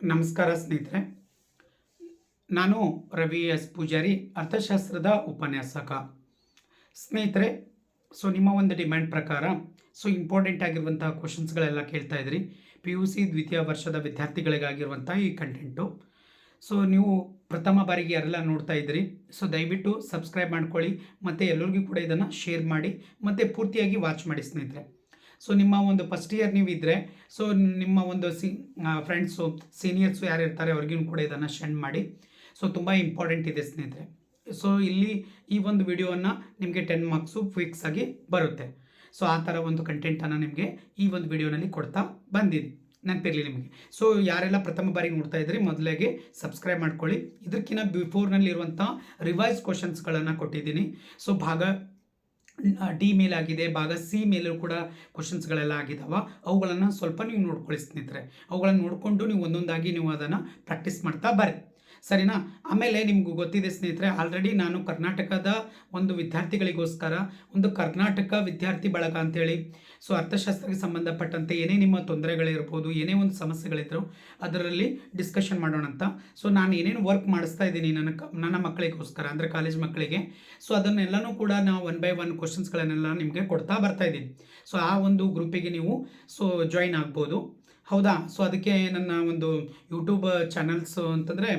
ನಮಸ್ಕಾರ ಸ್ನೇಹಿತರೆ. ನಾನು ರವಿ ಎಸ್ ಪೂಜಾರಿ, ಅರ್ಥಶಾಸ್ತ್ರದ ಉಪನ್ಯಾಸಕ. ಸ್ನೇಹಿತರೆ ಸೊ ನಿಮ್ಮ ಒಂದು ಡಿಮ್ಯಾಂಡ್ ಪ್ರಕಾರ ಸೊ ಇಂಪಾರ್ಟೆಂಟ್ ಆಗಿರುವಂತಹ ಕ್ವಶನ್ಸ್ಗಳೆಲ್ಲ ಕೇಳ್ತಾ ಇದ್ರಿ. ಪಿ ಯು ಸಿ ದ್ವಿತೀಯ ವರ್ಷದ ವಿದ್ಯಾರ್ಥಿಗಳಿಗಾಗಿರುವಂಥ ಈ ಕಂಟೆಂಟು ಸೊ ನೀವು ಪ್ರಥಮ ಬಾರಿಗೆ ಯಾರೆಲ್ಲ ನೋಡ್ತಾ ಇದ್ರಿ ಸೊ ದಯವಿಟ್ಟು ಸಬ್ಸ್ಕ್ರೈಬ್ ಮಾಡ್ಕೊಳ್ಳಿ, ಮತ್ತು ಎಲ್ಲರಿಗೂ ಕೂಡ ಇದನ್ನು ಶೇರ್ ಮಾಡಿ, ಮತ್ತು ಪೂರ್ತಿಯಾಗಿ ವಾಚ್ ಮಾಡಿ ಸ್ನೇಹಿತರೆ. ಸೊ ನಿಮ್ಮ ಒಂದು ಫಸ್ಟ್ ಇಯರ್ ನೀವು ಇದ್ದರೆ ಸೊ ನಿಮ್ಮ ಒಂದು ಸಿ ಫ್ರೆಂಡ್ಸು ಸೀನಿಯರ್ಸು ಯಾರು ಇರ್ತಾರೆ ಅವ್ರಿಗೂ ಕೂಡ ಇದನ್ನು ಸೆಂಡ್ ಮಾಡಿ. ಸೊ ತುಂಬ ಇಂಪಾರ್ಟೆಂಟ್ ಇದೆ ಸ್ನೇಹಿತರೆ. ಸೊ ಇಲ್ಲಿ ಈ ಒಂದು ವಿಡಿಯೋವನ್ನು ನಿಮಗೆ ಟೆನ್ ಮಾರ್ಕ್ಸು ಫಿಕ್ಸ್ ಆಗಿ ಬರುತ್ತೆ. ಸೊ ಆ ಥರ ಒಂದು ಕಂಟೆಂಟನ್ನು ನಿಮಗೆ ಈ ಒಂದು ವಿಡಿಯೋನಲ್ಲಿ ಕೊಡ್ತಾ ಬಂದಿದ್ದೀನಿ ನೆನಪಿರಲಿ ನಿಮಗೆ. ಸೊ ಯಾರೆಲ್ಲ ಪ್ರಥಮ ಬಾರಿ ನೋಡ್ತಾ ಇದ್ರಿ, ಮೊದಲಿಗೆ ಸಬ್ಸ್ಕ್ರೈಬ್ ಮಾಡ್ಕೊಳ್ಳಿ. ಇದಕ್ಕಿಂತ ಬಿಫೋರ್ನಲ್ಲಿರುವಂಥ ರಿವೈಸ್ ಕ್ವಶನ್ಸ್ಗಳನ್ನು ಕೊಟ್ಟಿದ್ದೀನಿ. ಸೊ ಭಾಗ ಡಿ ಆಗಿದೆ, ಭಾಗ ಸಿ ಮೇಲೂ ಕೂಡ ಕ್ವಶನ್ಸ್ಗಳೆಲ್ಲ ಆಗಿದಾವ. ಅವುಗಳನ್ನು ಸ್ವಲ್ಪ ನೀವು ನೋಡ್ಕೊಳ್ಳಿ ಸ್ನೇಹಿತರೆ. ಅವುಗಳನ್ನು ನೋಡಿಕೊಂಡು ನೀವು ಒಂದೊಂದಾಗಿ ನೀವು ಅದನ್ನು ಪ್ರಾಕ್ಟೀಸ್ ಮಾಡ್ತಾ ಬರ್ರಿ. ಸರಿನಾ? ಆಮೇಲೆ ನಿಮ್ಗೆ ಗೊತ್ತಿದೆ ಸ್ನೇಹಿತರೆ ಆಲ್ರೆಡಿ ನಾನು ಕರ್ನಾಟಕದ ಒಂದು ವಿದ್ಯಾರ್ಥಿಗಳಿಗೋಸ್ಕರ ಒಂದು ಕರ್ನಾಟಕ ವಿದ್ಯಾರ್ಥಿ ಬಳಗ ಅಂತೇಳಿ, ಸೊ ಅರ್ಥಶಾಸ್ತ್ರಕ್ಕೆ ಸಂಬಂಧಪಟ್ಟಂತೆ ಏನೇ ನಿಮ್ಮ ತೊಂದರೆಗಳಿರ್ಬೋದು, ಏನೇ ಒಂದು ಸಮಸ್ಯೆಗಳಿದ್ರು ಅದರಲ್ಲಿ ಡಿಸ್ಕಷನ್ ಮಾಡೋಣ ಅಂತ. ಸೊ ನಾನು ಏನೇನು ವರ್ಕ್ ಮಾಡಿಸ್ತಾ ಇದ್ದೀನಿ ನನ್ನ ನನ್ನ ಮಕ್ಕಳಿಗೋಸ್ಕರ, ಅಂದರೆ ಕಾಲೇಜ್ ಮಕ್ಕಳಿಗೆ. ಸೊ ಅದನ್ನೆಲ್ಲನೂ ಕೂಡ ನಾವು ಒನ್ ಬೈ ಒನ್ ಕ್ವಶನ್ಸ್ಗಳನ್ನೆಲ್ಲ ನಿಮಗೆ ಕೊಡ್ತಾ ಬರ್ತಾ ಇದ್ದೀನಿ. ಸೊ ಆ ಒಂದು ಗ್ರೂಪಿಗೆ ನೀವು, ಸೊ ಜಾಯಿನ್ ಆಗ್ಬೋದು. ಹೌದಾ? ಸೊ ಅದಕ್ಕೆ ನನ್ನ ಒಂದು ಯೂಟ್ಯೂಬ್ ಚಾನಲ್ಸು ಅಂತಂದರೆ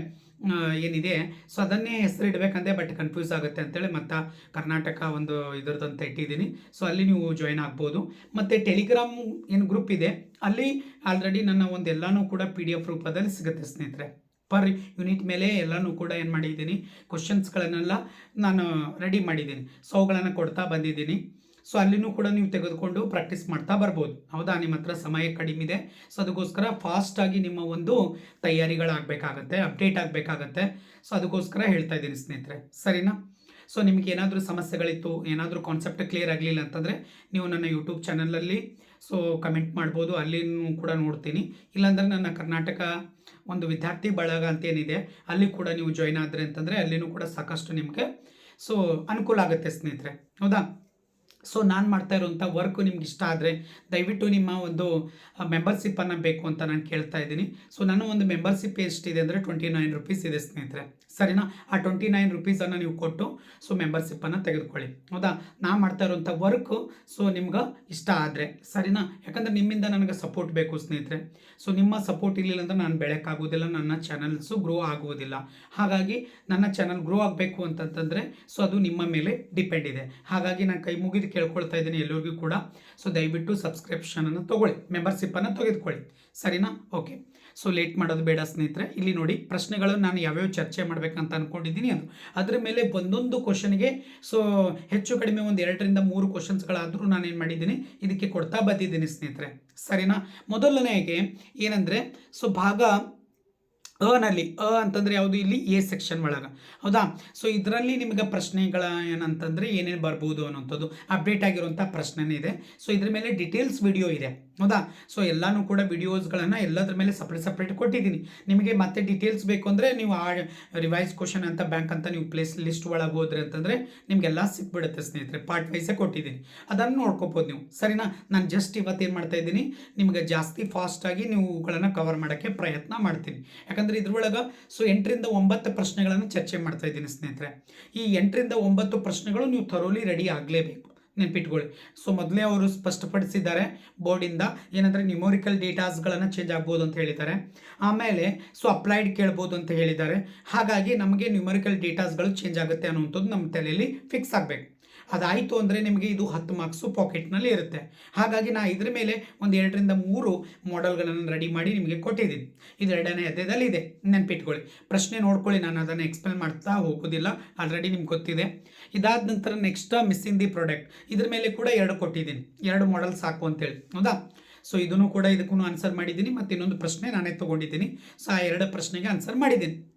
ಏನಿದೆ? ಸೊ ಅದನ್ನೇ ಹೆಸರು ಬಟ್ ಕನ್ಫ್ಯೂಸ್ ಆಗುತ್ತೆ ಅಂತೇಳಿ ಮತ್ತು ಕರ್ನಾಟಕ ಒಂದು ಇದ್ರದ್ದಂತ ಇಟ್ಟಿದ್ದೀನಿ. ಸೊ ಅಲ್ಲಿ ನೀವು ಜಾಯ್ನ್ ಆಗ್ಬೋದು. ಮತ್ತು ಟೆಲಿಗ್ರಾಮ್ ಏನು ಗ್ರೂಪ್ ಇದೆ? ಅಲ್ಲಿ ಆಲ್ರೆಡಿ ನನ್ನ ಒಂದು ಎಲ್ಲನೂ ಕೂಡ ಪಿ ಡಿ ಎಫ್ ರೂಪದಲ್ಲಿ ಸಿಗುತ್ತೆ ಸ್ನೇಹಿತರೆ. ಪರ್ ಯೂನಿಟ್ ಮೇಲೆ ಎಲ್ಲನೂ ಕೂಡ ಏನು ಮಾಡಿದ್ದೀನಿ? ಕ್ವಶನ್ಸ್ಗಳನ್ನೆಲ್ಲ ನಾನು ರೆಡಿ ಮಾಡಿದ್ದೀನಿ. ಸೊ ಅವುಗಳನ್ನು ಕೊಡ್ತಾ ಬಂದಿದ್ದೀನಿ. ಸೊ ಅಲ್ಲಿನೂ ಕೂಡ ನೀವು ತೆಗೆದುಕೊಂಡು ಪ್ರಾಕ್ಟೀಸ್ ಮಾಡ್ತಾ ಬರ್ಬೋದು. ಹೌದಾ? ನಿಮ್ಮ ಹತ್ರ ಸಮಯ ಕಡಿಮೆ ಇದೆ. ಸೊ ಅದಕ್ಕೋಸ್ಕರ ಫಾಸ್ಟಾಗಿ ನಿಮ್ಮ ಒಂದು ತಯಾರಿಗಳಾಗಬೇಕಾಗತ್ತೆ ಅಪ್ಡೇಟ್ ಆಗಬೇಕಾಗತ್ತೆ. ಸೊ ಅದಕ್ಕೋಸ್ಕರ ಹೇಳ್ತಾ ಇದ್ದೀನಿ ಸ್ನೇಹಿತರೆ. ಸರಿನಾ? ಸೊ ನಿಮಗೆ ಏನಾದರೂ ಸಮಸ್ಯೆಗಳಿತ್ತು, ಏನಾದರೂ ಕಾನ್ಸೆಪ್ಟ್ ಕ್ಲಿಯರ್ ಆಗಲಿಲ್ಲ ಅಂತಂದರೆ ನೀವು ನನ್ನ ಯೂಟ್ಯೂಬ್ ಚಾನಲಲ್ಲಿ ಸೊ ಕಮೆಂಟ್ ಮಾಡ್ಬೋದು. ಅಲ್ಲಿನೂ ಕೂಡ ನೋಡ್ತೀನಿ. ಇಲ್ಲಾಂದರೆ ನನ್ನ ಕರ್ನಾಟಕ ಒಂದು ವಿದ್ಯಾರ್ಥಿ ಬಳಗ ಅಂತ ಏನಿದೆ, ಅಲ್ಲಿ ಕೂಡ ನೀವು ಜಾಯ್ನ್ ಆದರೆ ಅಂತಂದರೆ ಅಲ್ಲಿನೂ ಕೂಡ ಸಾಕಷ್ಟು ನಿಮಗೆ ಸೊ ಅನುಕೂಲ ಆಗುತ್ತೆ ಸ್ನೇಹಿತರೆ. ಹೌದಾ? ಸೊ ನಾನು ಮಾಡ್ತಾ ಇರುವಂಥ ವರ್ಕು ನಿಮ್ಗೆ ಇಷ್ಟ ಆದರೆ ದಯವಿಟ್ಟು ನಿಮ್ಮ ಒಂದು ಮೆಂಬರ್ಶಿಪ್ಪನ್ನು ಬೇಕು ಅಂತ ನಾನು ಕೇಳ್ತಾ ಇದ್ದೀನಿ. ಸೊ ನನ್ನ ಒಂದು ಮೆಂಬರ್ಶಿಪ್ ಎಷ್ಟಿದೆ ಅಂದರೆ ಟ್ವೆಂಟಿ ನೈನ್ ರುಪೀಸ್ ಇದೆ, ಸ್ನೇಹಿತರೆ. ಸರಿನಾ? ಆ ಟ್ವೆಂಟಿ ನೈನ್ ರುಪೀಸನ್ನು ನೀವು ಕೊಟ್ಟು ಸೊ ಮೆಂಬರ್ಶಿಪ್ಪನ್ನು ತೆಗೆದುಕೊಳ್ಳಿ. ಹೌದಾ? ನಾ ಮಾಡ್ತಾ ಇರುವಂಥ ವರ್ಕು ಸೊ ನಿಮ್ಗೆ ಇಷ್ಟ ಆದರೆ, ಸರಿನಾ? ಯಾಕಂದರೆ ನಿಮ್ಮಿಂದ ನನಗೆ ಸಪೋರ್ಟ್ ಬೇಕು ಸ್ನೇಹಿತರೆ. ಸೊ ನಿಮ್ಮ ಸಪೋರ್ಟ್ ಇರಲಿಲ್ಲ ಅಂದರೆ ನಾನು ಬೆಳಕಾಗೋದಿಲ್ಲ ನನ್ನ ಚಾನಲ್ಸು ಗ್ರೋ ಆಗುವುದಿಲ್ಲ. ಹಾಗಾಗಿ ನನ್ನ ಚಾನಲ್ ಗ್ರೋ ಆಗಬೇಕು ಅಂತಂತಂದರೆ ಸೊ ಅದು ನಿಮ್ಮ ಮೇಲೆ ಡಿಪೆಂಡ್ ಇದೆ. ಹಾಗಾಗಿ ನಾನು ಕೈ ಮುಗಿದು ಕೇಳ್ಕೊಳ್ತಾ ಇದ್ದೀನಿ ಎಲ್ಲರಿಗೂ ಕೂಡ. ಸೊ ದಯವಿಟ್ಟು ಸಬ್ಸ್ಕ್ರಿಪ್ಷನನ್ನು ತೊಗೊಳ್ಳಿ ಮೆಂಬರ್ಶಿಪ್ಪನ್ನು ತೆಗೆದುಕೊಳ್ಳಿ. ಸರಿನಾ? ಓಕೆ. ಸೊ ಲೇಟ್ ಮಾಡೋದು ಬೇಡ ಸ್ನೇಹಿತರೆ. ಇಲ್ಲಿ ನೋಡಿ, ಪ್ರಶ್ನೆಗಳನ್ನು ನಾನು ಯಾವ್ಯಾವ ಚರ್ಚೆ ಮಾಡಬೇಕಂತ ಅಂದ್ಕೊಂಡಿದ್ದೀನಿ ಅದು. ಅದರ ಮೇಲೆ ಒಂದೊಂದು ಕ್ವಶನ್ಗೆ ಸೊ ಹೆಚ್ಚು ಕಡಿಮೆ ಒಂದು ಎರಡರಿಂದ ಮೂರು ಕ್ವಶನ್ಸ್ಗಳಾದರೂ ನಾನು ಏನು ಮಾಡಿದ್ದೀನಿ, ಇದಕ್ಕೆ ಕೊಡ್ತಾ ಬಂದಿದ್ದೀನಿ ಸ್ನೇಹಿತರೆ. ಸರಿನಾ? ಮೊದಲನೆಗೆ ಏನಂದರೆ ಸೊ ಭಾಗ ಅನಲ್ಲಿ ಅ ಅಂತಂದರೆ ಯಾವುದು? ಇಲ್ಲಿ ಎ ಸೆಕ್ಷನ್ ಒಳಗೆ. ಹೌದಾ? ಸೊ ಇದರಲ್ಲಿ ನಿಮಗೆ ಪ್ರಶ್ನೆಗಳ ಏನಂತಂದರೆ ಏನೇನು ಬರ್ಬೋದು ಅನ್ನೋಂಥದ್ದು ಅಪ್ಡೇಟ್ ಆಗಿರುವಂಥ ಪ್ರಶ್ನೆನೇ ಇದೆ. ಸೊ ಇದ್ರ ಮೇಲೆ ಡಿಟೇಲ್ಸ್ ವಿಡಿಯೋ ಇದೆ. ಹೌದಾ? ಸೊ ಎಲ್ಲಾನು ಕೂಡ ವಿಡಿಯೋಸ್ಗಳನ್ನು ಎಲ್ಲದ್ರ ಮೇಲೆ ಸಪ್ರೇಟ್ ಸಪ್ರೇಟ್ ಕೊಟ್ಟಿದ್ದೀನಿ. ನಿಮಗೆ ಮತ್ತೆ ಡೀಟೇಲ್ಸ್ ಬೇಕು ಅಂದರೆ ನೀವು ಆ ರಿವೈಸ್ ಕ್ವಶನ್ ಅಂತ ಬ್ಯಾಂಕ್ ಅಂತ ನೀವು ಪ್ಲೇಸ್ ಲಿಸ್ಟ್ ಒಳಗೆ ಹೋದ್ರೆ ಅಂತಂದರೆ ನಿಮಗೆಲ್ಲ ಸಿಕ್ಬಿಡುತ್ತೆ ಸ್ನೇಹಿತರೆ. ಪಾರ್ಟ್ ವೈಸೇ ಕೊಟ್ಟಿದ್ದೀನಿ. ಅದನ್ನು ನೋಡ್ಕೋಬೋದು ನೀವು. ಸರಿನಾ? ನಾನು ಜಸ್ಟ್ ಇವತ್ತು ಏನು ಮಾಡ್ತಾ ಇದ್ದೀನಿ? ನಿಮಗೆ ಜಾಸ್ತಿ ಫಾಸ್ಟಾಗಿ ನೀವು ಇವುಗಳನ್ನು ಕವರ್ ಮಾಡೋಕ್ಕೆ ಪ್ರಯತ್ನ ಮಾಡ್ತೀನಿ. ಯಾಕಂದರೆ ಇದ್ರೊಳಗೆ ಸೊ ಎಂಟರಿಂದ ಒಂಬತ್ತು ಪ್ರಶ್ನೆಗಳನ್ನು ಚರ್ಚೆ ಮಾಡ್ತಾ ಇದ್ದೀನಿ ಸ್ನೇಹಿತರೆ. ಈ ಎಂಟರಿಂದ ಒಂಬತ್ತು ಪ್ರಶ್ನೆಗಳು ನೀವು ಥರೋಲಿ ರೆಡಿ ಆಗಲೇಬೇಕು. ನೆನ್ಪಿಟ್ಕೊಳ್ಳಿ. ಸೊ ಮೊದಲೇ ಅವರು ಸ್ಪಷ್ಟಪಡಿಸಿದ್ದಾರೆ ಬೋರ್ಡಿಂದ ಏನಂದರೆ ನ್ಯೂಮೋರಿಕಲ್ ಡೇಟಾಸ್ಗಳನ್ನು ಚೇಂಜ್ ಆಗ್ಬೋದು ಅಂತ ಹೇಳಿದ್ದಾರೆ. ಆಮೇಲೆ ಸೊ ಅಪ್ಲೈಡ್ ಕೇಳ್ಬೋದು ಅಂತ ಹೇಳಿದ್ದಾರೆ. ಹಾಗಾಗಿ ನಮಗೆ ನ್ಯೂಮರಿಕಲ್ ಡೇಟಾಸ್ಗಳು ಚೇಂಜ್ ಆಗುತ್ತೆ ಅನ್ನುವಂಥದ್ದು ನಮ್ಮ ತಲೆಯಲ್ಲಿ ಫಿಕ್ಸ್ ಆಗಬೇಕು. ಅದಾಯಿತು ಅಂದರೆ ನಿಮಗೆ ಇದು ಹತ್ತು ಮಾರ್ಕ್ಸು ಪಾಕೆಟ್ನಲ್ಲಿ ಇರುತ್ತೆ. ಹಾಗಾಗಿ ನಾ ಇದ್ರ ಮೇಲೆ ಒಂದು ಎರಡರಿಂದ ಮೂರು ಮಾಡೆಲ್ಗಳನ್ನು ರೆಡಿ ಮಾಡಿ ನಿಮಗೆ ಕೊಟ್ಟಿದ್ದೀನಿ. ಇದು ಎರಡನೇ ಅದೇದಲ್ಲಿ ಇದೆ ನೆನ್ಪಿಟ್ಕೊಳ್ಳಿ. ಪ್ರಶ್ನೆ ನೋಡ್ಕೊಳ್ಳಿ. ನಾನು ಅದನ್ನು ಎಕ್ಸ್ಪ್ಲೇನ್ ಮಾಡ್ತಾ ಹೋಗೋದಿಲ್ಲ. ಆಲ್ರೆಡಿ ನಿಮ್ಗೆ ಗೊತ್ತಿದೆ. ಇದಾದ ನಂತರ ನೆಕ್ಸ್ಟ್ ಮಿಸ್ಸಿಂಗ್ ದಿ ಪ್ರಾಡಕ್ಟ್ ಇದ್ರ ಮೇಲೆ ಕೂಡ ಎರಡು ಕೊಟ್ಟಿದ್ದೀನಿ. ಎರಡು ಮಾಡೆಲ್ ಸಾಕು ಅಂತೇಳಿ. ಹೌದಾ? ಸೊ ಇದನ್ನು ಕೂಡ ಇದಕ್ಕೂ ಆನ್ಸರ್ ಮಾಡಿದ್ದೀನಿ. ಮತ್ತು ಇನ್ನೊಂದು ಪ್ರಶ್ನೆ ನಾನೇ ತೊಗೊಂಡಿದ್ದೀನಿ. ಸೊ ಆ ಎರಡು ಪ್ರಶ್ನೆಗೆ ಆನ್ಸರ್ ಮಾಡಿದ್ದೀನಿ.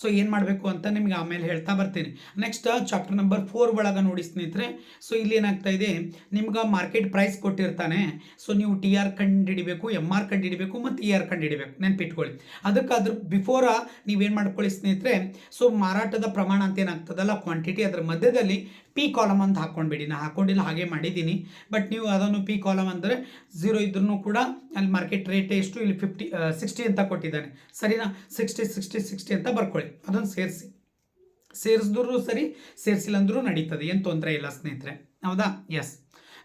ಸೊ ಏನು ಮಾಡಬೇಕು ಅಂತ ನಿಮಗೆ ಆಮೇಲೆ ಹೇಳ್ತಾ ಬರ್ತೀನಿ. ನೆಕ್ಸ್ಟ್ ಚಾಪ್ಟರ್ ನಂಬರ್ ಫೋರ್ ಒಳಗೆ ನೋಡಿ ಸ್ನೇಹಿತರೆ. ಸೊ ಇಲ್ಲಿ ಏನಾಗ್ತಾ ಇದೆ? ನಿಮ್ಗೆ ಮಾರ್ಕೆಟ್ ಪ್ರೈಸ್ ಕೊಟ್ಟಿರ್ತಾನೆ. ಸೊ ನೀವು ಟಿ ಆರ್ ಕಂಡುಹಿಡಿಬೇಕು ಎಂ ಆರ್ ಕಂಡುಹಿಡಿಬೇಕು ಮತ್ತು ಇ ಆರ್ ಕಂಡುಹಿಡಿಬೇಕು ನೆನ್ಪಿಟ್ಕೊಳ್ಳಿ. ಅದಕ್ಕೆ ಅದ್ರ ಬಿಫೋರ ನೀವೇನು ಮಾಡ್ಕೊಳ್ಳಿ ಸ್ನೇಹಿತರೆ? ಸೊ ಮಾರಾಟದ ಪ್ರಮಾಣ ಅಂತ ಏನಾಗ್ತದಲ್ಲ? ಕ್ವಾಂಟಿಟಿ ಅದರ ಮಧ್ಯದಲ್ಲಿ ಪಿ ಕಾಲಮ್ ಅಂತ ಹಾಕ್ಕೊಂಡ್ಬಿಡಿ. ನಾನು ಹಾಕ್ಕೊಂಡಿಲ್ಲ, ಹಾಗೆ ಮಾಡಿದ್ದೀನಿ. ಬಟ್ ನೀವು ಅದನ್ನು ಪಿ ಕಾಲಮ್ ಅಂದರೆ ಝೀರೋ ಇದ್ರೂ ಕೂಡ ಅಲ್ಲಿ ಮಾರ್ಕೆಟ್ ರೇಟ್ ಎಷ್ಟು, ಇಲ್ಲಿ ಫಿಫ್ಟಿ ಸಿಕ್ಸ್ಟಿ ಅಂತ ಕೊಟ್ಟಿದ್ದಾನೆ. ಸರಿನಾ? ಸಿಕ್ಸ್ಟಿ ಸಿಕ್ಸ್ಟಿ ಸಿಕ್ಸ್ಟಿ ಅಂತ ಬರ್ಕೊಳ್ಳಿ. ಅದನ್ನು ಸೇರಿಸಿ. ಸೇರಿಸಿದ್ರು ಸರಿ ಸೇರಿಸಿಲ್ಲ ಅಂದ್ರೂ ನಡೀತದೆ. ಏನು ತೊಂದರೆ ಇಲ್ಲ ಸ್ನೇಹಿತರೆ. ಹೌದಾ? ಎಸ್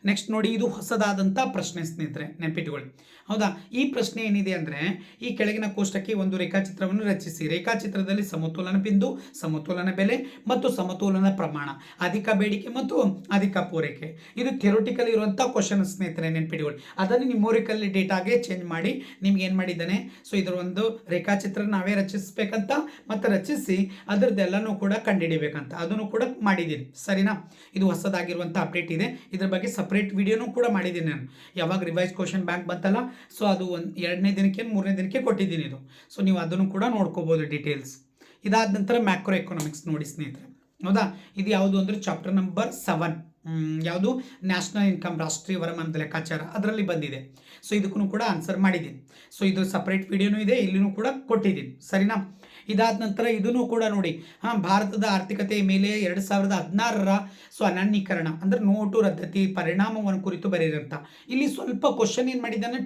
ನೆಕ್ಸ್ಟ್ ನೋಡಿ, ಇದು ಹೊಸದಾದಂಥ ಪ್ರಶ್ನೆ ಸ್ನೇಹಿತರೆ. ನೆನಪಿಟ್ಕೊಳ್ಳಿ. ಹೌದಾ? ಈ ಪ್ರಶ್ನೆ ಏನಿದೆ ಅಂದರೆ, ಈ ಕೆಳಗಿನ ಕೋಷ್ಟಕ್ಕೆ ಒಂದು ರೇಖಾಚಿತ್ರವನ್ನು ರಚಿಸಿ. ರೇಖಾಚಿತ್ರದಲ್ಲಿ ಸಮತೋಲನ ಬಿಂದು, ಸಮತೋಲನ ಬೆಲೆ ಮತ್ತು ಸಮತೋಲನ ಪ್ರಮಾಣ, ಅಧಿಕ ಬೇಡಿಕೆ ಮತ್ತು ಅಧಿಕ ಪೂರೈಕೆ. ಇದು ಥೆರೋಟಿಕಲ್ ಇರುವಂಥ ಕ್ವಶನ್ ಸ್ನೇಹಿತರೆ ನೆನ್ಪಿಡಿಕೊಳ್ಳಿ ಅದನ್ನು ನ್ಯೂಮೋರಿಕಲ್ ಡೇಟಾಗೆ ಚೇಂಜ್ ಮಾಡಿ, ನಿಮ್ಗೆ ಏನು ಮಾಡಿದ್ದಾನೆ? ಸೊ ಇದರ ಒಂದು ರೇಖಾಚಿತ್ರ ನಾವೇ ರಚಿಸಬೇಕಂತ ಮತ್ತು ರಚಿಸಿ, ಅದರದ್ದೆಲ್ಲನೂ ಕೂಡ ಕಂಡುಹಿಡಿಬೇಕಂತ. ಅದನ್ನು ಕೂಡ ಮಾಡಿದ್ದೀನಿ ಸರಿನಾ? ಇದು ಹೊಸದಾಗಿರುವಂಥ ಅಪ್ಡೇಟ್ ಇದೆ. ಇದ್ರ ಬಗ್ಗೆ ಸಪ್ರೇಟ್ ವಿಡಿಯೋನೂ ಕೂಡ ಮಾಡಿದ್ದೀನಿ ನಾನು. ಯಾವಾಗ ರಿವೈಸ್ ಕ್ವಶನ್ ಬ್ಯಾಂಕ್ ಬಂತಲ್ಲ ಸೊ ಅದು ಒಂದು ಎರಡನೇ ದಿನಕ್ಕೆ, ಮೂರನೇ ದಿನಕ್ಕೆ ಕೊಟ್ಟಿದ್ದೀನಿ ಇದು. ಸೊ ನೀವು ಅದನ್ನು ಕೂಡ ನೋಡ್ಕೋಬೋದು ಡೀಟೇಲ್ಸ್ ಇದಾದ ನಂತರ ಮ್ಯಾಕ್ರೋ ಎಕನಾಮಿಕ್ಸ್ ನೋಡಿ ಸ್ನೇಹಿತರೆ. ಹೌದಾ? ಇದು ಯಾವುದು ಅಂದರೆ ಚಾಪ್ಟರ್ ನಂಬರ್ ಸೆವೆನ್ ಯಾವುದು? ನ್ಯಾಷನಲ್ ಇನ್ಕಮ್ ರಾಷ್ಟ್ರೀಯ ವರಮಾನದ ಲೆಕ್ಕಾಚಾರ. ಅದರಲ್ಲಿ ಬಂದಿದೆ. ಸೊ ಇದಕ್ಕೂ ಕೂಡ ಆನ್ಸರ್ ಮಾಡಿದ್ದೀನಿ. ಸೊ ಇದು ಸಪ್ರೇಟ್ ವಿಡಿಯೋನೂ ಇದೆ, ಇಲ್ಲಿನೂ ಕೂಡ ಕೊಟ್ಟಿದ್ದೀನಿ. ಸರಿನಾ? ಇದಾದ ನಂತರ ಇದನ್ನು ಕೂಡ ನೋಡಿ. ಹಾಂ, ಭಾರತದ ಆರ್ಥಿಕತೆಯ ಮೇಲೆ ಎರಡು ಸಾವಿರದ ಹದಿನಾರರ ಸೊ ಅನನ್ಯೀಕರಣ ಅಂದರೆ ನೋಟು ರದ್ದತಿ ಪರಿಣಾಮವನ್ನು ಕುರಿತು ಬರೆಯಿರಂತ ಇಲ್ಲಿ ಸ್ವಲ್ಪ ಕ್ವಶನ್ ಏನು ಮಾಡಿದ್ದಾನೆ?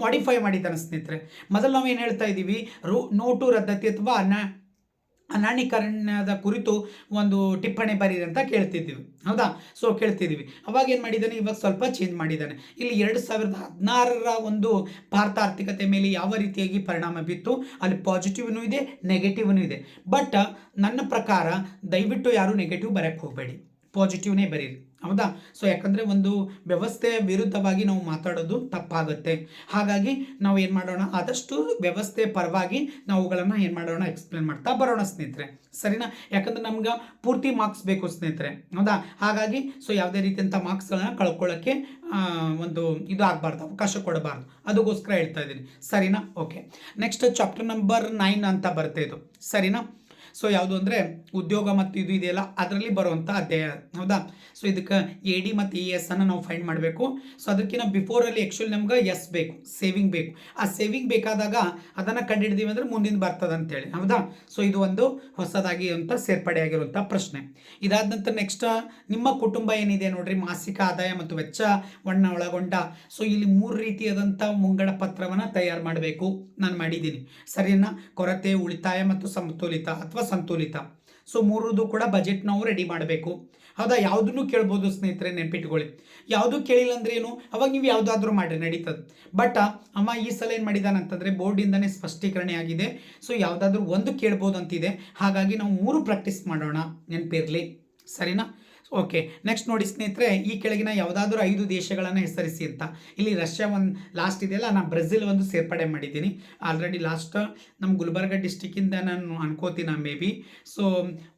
ಮಾಡಿಫೈ ಮಾಡಿದ್ದಾನೆ ಸ್ನೇಹಿತರೆ. ಮೊದಲು ನಾವು ಏನು ಹೇಳ್ತಾ ಇದ್ದೀವಿ? ರೋ, ನೋಟು ರದ್ದತಿ ಅಥವಾ ಅನ ಅನಾಣೀಕರಣದ ಕುರಿತು ಒಂದು ಟಿಪ್ಪಣಿ ಬರೀರಿ ಅಂತ ಕೇಳ್ತಿದ್ದೀವಿ. ಹೌದಾ? ಸೊ ಕೇಳ್ತಿದ್ದೀವಿ. ಅವಾಗ ಏನು ಮಾಡಿದ್ದಾನೆ? ಇವಾಗ ಸ್ವಲ್ಪ ಚೇಂಜ್ ಮಾಡಿದ್ದಾನೆ. ಇಲ್ಲಿ ಎರಡು ಸಾವಿರದ ಹದಿನಾರರ ಒಂದು ಭಾರತ ಆರ್ಥಿಕತೆ ಮೇಲೆ ಯಾವ ರೀತಿಯಾಗಿ ಪರಿಣಾಮ ಬಿತ್ತು? ಅಲ್ಲಿ ಪಾಸಿಟಿವ್ನೂ ಇದೆ ನೆಗೆಟಿವ್ನೂ ಇದೆ. ಬಟ್ ನನ್ನ ಪ್ರಕಾರ ದಯವಿಟ್ಟು ಯಾರು ನೆಗೆಟಿವ್ ಬರೋಕ್ಕೆ ಹೋಗಬೇಡಿ. ಪಾಸಿಟಿವ್ನೇ ಬರೀರಿ. ಹೌದಾ? ಸೊ ಯಾಕಂದರೆ ಒಂದು ವ್ಯವಸ್ಥೆಯ ವಿರುದ್ಧವಾಗಿ ನಾವು ಮಾತಾಡೋದು ತಪ್ಪಾಗುತ್ತೆ. ಹಾಗಾಗಿ ನಾವು ಏನು ಮಾಡೋಣ? ಆದಷ್ಟು ವ್ಯವಸ್ಥೆ ಪರವಾಗಿ ನಾವು ಅವುಗಳನ್ನು ಏನು ಮಾಡೋಣ? ಎಕ್ಸ್ಪ್ಲೇನ್ ಮಾಡ್ತಾ ಬರೋಣ ಸ್ನೇಹಿತರೆ. ಸರಿನಾ? ಯಾಕಂದ್ರೆ ನಮ್ಗೆ ಪೂರ್ತಿ ಮಾರ್ಕ್ಸ್ ಬೇಕು ಸ್ನೇಹಿತರೆ. ಹೌದಾ? ಹಾಗಾಗಿ ಸೊ ಯಾವುದೇ ರೀತಿಯಂಥ ಮಾರ್ಕ್ಸ್ಗಳನ್ನ ಕಳ್ಕೊಳ್ಳೋಕ್ಕೆ ಒಂದು ಇದು ಆಗಬಾರ್ದು, ಅವಕಾಶ ಕೊಡಬಾರ್ದು. ಅದಕ್ಕೋಸ್ಕರ ಹೇಳ್ತಾ ಇದ್ದೀನಿ. ಸರಿನಾ? Okay next chapter number nine ಅಂತ ಬರುತ್ತೆ ಇದು. ಸರಿನಾ? ಸೊ ಯಾವುದು ಅಂದರೆ ಉದ್ಯೋಗ ಮತ್ತು ಇದು ಇದೆಯಲ್ಲ, ಅದರಲ್ಲಿ ಬರುವಂಥ ಅಧ್ಯಾಯ. ಹೌದಾ? ಸೊ ಇದಕ್ಕೆ ಎ ಡಿ ಮತ್ತು ಇ ಎಸ್ ಅನ್ನು ನಾವು ಫೈಂಡ್ ಮಾಡಬೇಕು. ಸೊ ಅದಕ್ಕಿಂತ ಬಿಫೋರಲ್ಲಿ ಆ್ಯಕ್ಚುಲಿ ನಮ್ಗೆ ಎಸ್ ಬೇಕು ಸೇವಿಂಗ್ ಬೇಕು. ಆ ಸೇವಿಂಗ್ ಬೇಕಾದಾಗ ಅದನ್ನು ಕಂಡುಹಿಡಿದೀವಿ ಅಂದರೆ ಮುಂದಿನ ಬರ್ತದೆ ಅಂತೇಳಿ ಹೌದಾ? ಸೊ ಇದು ಒಂದು ಹೊಸದಾಗಿ ಅಂತ ಸೇರ್ಪಡೆ ಆಗಿರುವಂಥ ಪ್ರಶ್ನೆ. ಇದಾದ ನಂತರ ನೆಕ್ಸ್ಟ್ ನಿಮ್ಮ ಕುಟುಂಬ ಏನಿದೆ ನೋಡ್ರಿ? ಮಾಸಿಕ ಆದಾಯ ಮತ್ತು ವೆಚ್ಚವನ್ನು ಒಳಗೊಂಡ. ಸೊ ಇಲ್ಲಿ ಮೂರು ರೀತಿಯಾದಂಥ ಮುಂಗಡ ಪತ್ರವನ್ನು ತಯಾರು ಮಾಡಬೇಕು. ನಾನು ಮಾಡಿದ್ದೀನಿ. ಸರಿನಾ? ಕೊರತೆ, ಉಳಿತಾಯ ಮತ್ತು ಸಮತೋಲಿತ. ಅಥವಾ ಸಂತುಲಿತ. ಸೊ ಮೂರದು ಕೂಡ ಬಜೆಟ್ ನಾವು ರೆಡಿ ಮಾಡಬೇಕು. ಹೌದಾ? ಯಾವುದನ್ನು ಕೇಳ್ಬೋದು ಸ್ನೇಹಿತರೆ, ನೆನ್ಪಿಟ್ಕೊಳ್ಳಿ. ಯಾವುದು ಕೇಳಿಲ್ಲ ಅಂದ್ರೆ ಏನು? ಅವಾಗ ನೀವು ಯಾವುದಾದ್ರೂ ಮಾಡಿ ನಡೀತದೆ. ಬಟ್ ಅಮ್ಮ ಈ ಸಲ ಏನು ಮಾಡಿದಾನಂತಂದರೆ ಬೋರ್ಡಿಂದನೇ ಸ್ಪಷ್ಟೀಕರಣೆ ಆಗಿದೆ. ಸೊ ಯಾವುದಾದ್ರೂ ಒಂದು ಕೇಳ್ಬೋದು ಅಂತಿದೆ. ಹಾಗಾಗಿ ನಾವು ಮೂರು ಪ್ರಾಕ್ಟೀಸ್ ಮಾಡೋಣ. ನೆನಪಿರಲಿ. ಸರಿನಾ? ಓಕೆ ನೆಕ್ಸ್ಟ್ ನೋಡಿ ಸ್ನೇಹಿತರೆ, ಈ ಕೆಳಗಿನ ಯಾವುದಾದ್ರೂ ಐದು ದೇಶಗಳನ್ನು ಹೆಸರಿಸಿ ಅಂತ. ಇಲ್ಲಿ ರಷ್ಯಾ ಒಂದು ಲಾಸ್ಟ್ ಇದೆಯಲ್ಲ ನಾನು ಬ್ರೆಜಿಲ್ ಒಂದು ಸೇರ್ಪಡೆ ಮಾಡಿದ್ದೀನಿ. ಆಲ್ರೆಡಿ ಲಾಸ್ಟ್ ನಮ್ಮ ಗುಲ್ಬರ್ಗ ಡಿಸ್ಟಿಕ್ಕಿಂದ ನಾನು ಅನ್ಕೋತೀನಿ ಮೇ ಬಿ ಸೊ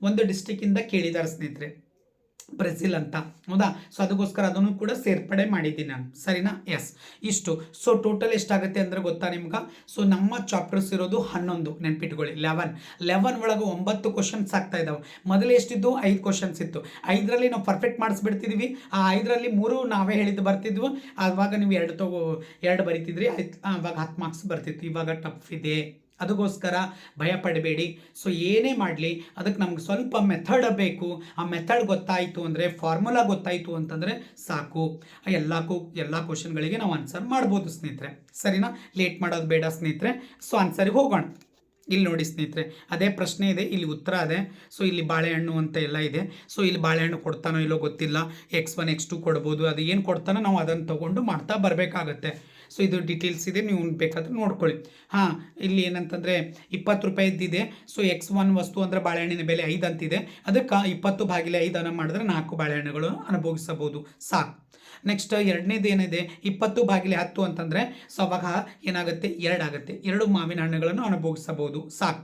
ಒಂದು ಡಿಸ್ಟಿಕ್ಕಿಂದ ಕೇಳಿದ್ದಾರೆ ಸ್ನೇಹಿತರೆ. ಬ್ರೆಜಿಲ್ ಅಂತ. ಹೌದಾ? ಸೊ ಅದಕ್ಕೋಸ್ಕರ ಅದನ್ನು ಕೂಡ ಸೇರ್ಪಡೆ ಮಾಡಿದ್ದೀನಿ ನಾನು. ಸರಿನಾ? ಎಸ್ ಇಷ್ಟು. ಸೊ ಟೋಟಲ್ ಎಷ್ಟಾಗುತ್ತೆ ಅಂದರೆ ಗೊತ್ತಾ ನಿಮ್ಗೆ? ಸೊ ನಮ್ಮ ಚಾಪ್ಟರ್ಸ್ ಇರೋದು ಹನ್ನೊಂದು ನೆನ್ಪಿಟ್ಕೊಳ್ಳಿ. ಲೆವೆನ್ ಲೆವೆನ್ ಒಳಗೆ ಒಂಬತ್ತು ಕ್ವಶನ್ಸ್ ಆಗ್ತಾ ಇದ್ದಾವೆ ಮೊದಲು ಎಷ್ಟಿದ್ದು ಐದು ಕ್ವಶನ್ಸ್ ಇತ್ತು. ಐದರಲ್ಲಿ ನಾವು ಪರ್ಫೆಕ್ಟ್ ಮಾಡಿಸ್ಬಿಡ್ತಿದ್ವಿ ಆ ಐದರಲ್ಲಿ ಮೂರು ನಾವೇ ಹೇಳಿದ್ದು ಬರ್ತಿದ್ವು. ಆವಾಗ ನೀವು ಎರಡು ತಗೋ, ಎರಡು ಬರಿತಿದ್ರಿ. ಆಯ್ತು. ಆವಾಗ ಹತ್ತು ಮಾರ್ಕ್ಸ್ ಬರ್ತಿತ್ತು. ಇವಾಗ ಟಫ್ ಇದೆ. ಅದಕ್ಕೋಸ್ಕರ ಭಯ ಪಡಬೇಡಿ ಸೊ ಏನೇ ಮಾಡಲಿ, ಅದಕ್ಕೆ ನಮ್ಗೆ ಸ್ವಲ್ಪ ಮೆಥಡ್ ಬೇಕು. ಆ ಮೆಥಡ್ ಗೊತ್ತಾಯಿತು ಅಂದರೆ ಫಾರ್ಮುಲಾ ಗೊತ್ತಾಯಿತು ಅಂತಂದರೆ ಸಾಕು. ಆ ಎಲ್ಲಕ್ಕೂ ಎಲ್ಲ ಕ್ವಶನ್ಗಳಿಗೆ ನಾವು ಆನ್ಸರ್ ಮಾಡ್ಬೋದು ಸ್ನೇಹಿತರೆ. ಸರಿನಾ? ಲೇಟ್ ಮಾಡೋದು ಬೇಡ ಸ್ನೇಹಿತರೆ. ಸೊ ಆನ್ಸರಿಗೆ ಹೋಗೋಣ. ಇಲ್ಲಿ ನೋಡಿ ಸ್ನೇಹಿತರೆ, ಅದೇ ಪ್ರಶ್ನೆ ಇದೆ, ಇಲ್ಲಿ ಉತ್ತರ ಇದೆ ಸೊ ಇಲ್ಲಿ ಬಾಳೆಹಣ್ಣು ಅಂತ ಎಲ್ಲ ಇದೆ. ಸೊ ಇಲ್ಲಿ ಬಾಳೆಹಣ್ಣು ಕೊಡ್ತಾನೋ ಇಲ್ಲೋ ಗೊತ್ತಿಲ್ಲ. ಎಕ್ಸ್ ಒನ್ ಎಕ್ಸ್ ಟು ಕೊಡ್ಬೋದು. ಅದು ಏನು ಕೊಡ್ತಾನೋ ನಾವು ಅದನ್ನು ತೊಗೊಂಡು ಮಾಡ್ತಾ ಬರಬೇಕಾಗತ್ತೆ. ಸೊ ಇದು ಡೀಟೇಲ್ಸ್ ಇದೆ, ನೀವು ಬೇಕಾದ್ರೆ ನೋಡ್ಕೊಳ್ಳಿ. ಹಾಂ, ಇಲ್ಲಿ ಏನಂತಂದರೆ ಇಪ್ಪತ್ತು ರೂಪಾಯಿದ್ದಿದೆ ಸೊ ಎಕ್ಸ್ ಒನ್ ವಸ್ತು ಅಂದರೆ ಬಾಳೆಹಣ್ಣಿನ ಬೆಲೆ ಐದು ಅಂತಿದೆ. ಅದಕ್ಕೆ ಇಪ್ಪತ್ತು ಬಾಗಿಲೆ ಐದನ್ನು ಮಾಡಿದ್ರೆ ನಾಲ್ಕು ಬಾಳೆಹಣ್ಣುಗಳು ಅನುಭವಿಸಬಹುದು. ಸಾಕು. ನೆಕ್ಸ್ಟ್ ಎರಡನೇದು ಏನಿದೆ? ಇಪ್ಪತ್ತು ಬಾಗಿಲೆ ಹತ್ತು ಅಂತಂದರೆ ಸೊ ಅವಾಗ ಏನಾಗುತ್ತೆ ಎರಡಾಗುತ್ತೆ ಎರಡು ಮಾವಿನ ಹಣ್ಣುಗಳನ್ನು ಅನುಭವಿಸಬಹುದು. ಸಾಕು.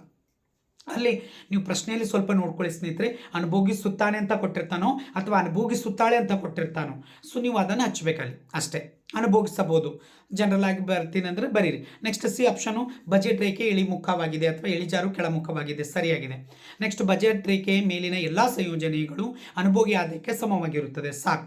ಅಲ್ಲಿ ನೀವು ಪ್ರಶ್ನೆಯಲ್ಲಿ ಸ್ವಲ್ಪ ನೋಡ್ಕೊಳ್ಳಿ ಸ್ನೇಹಿತರೆ, ಅನುಭೋಗಿಸುತ್ತಾನೆ ಅಂತ ಕೊಟ್ಟಿರ್ತಾನೋ ಅಥವಾ ಅನುಭೋಗಿಸುತ್ತಾಳೆ ಅಂತ ಕೊಟ್ಟಿರ್ತಾನೋ, ಸೊ ನೀವು ಅದನ್ನು ಹಚ್ಚಬೇಕಲ್ಲಿ ಅಷ್ಟೇ. ಅನುಭೋಗಿಸಬಹುದು. ಜನರಲ್ ಆಗಿ ಬರ್ತೀನಿ ಅಂದರೆ ಬರೀರಿ. ನೆಕ್ಸ್ಟ್ ಸಿ ಆಪ್ಷನು ಬಜೆಟ್ ರೇಖೆ ಇಳಿಮುಖವಾಗಿದೆ ಅಥವಾ ಇಳಿಜಾರು ಕೆಳಮುಖವಾಗಿದೆ, ಸರಿಯಾಗಿದೆ. ನೆಕ್ಸ್ಟ್ ಬಜೆಟ್ ರೇಖೆ ಮೇಲಿನ ಎಲ್ಲ ಸಂಯೋಜನೆಗಳು ಅನುಭೋಗಿ ಆದಕ್ಕೆ ಸಮವಾಗಿರುತ್ತದೆ, ಸಾಕು.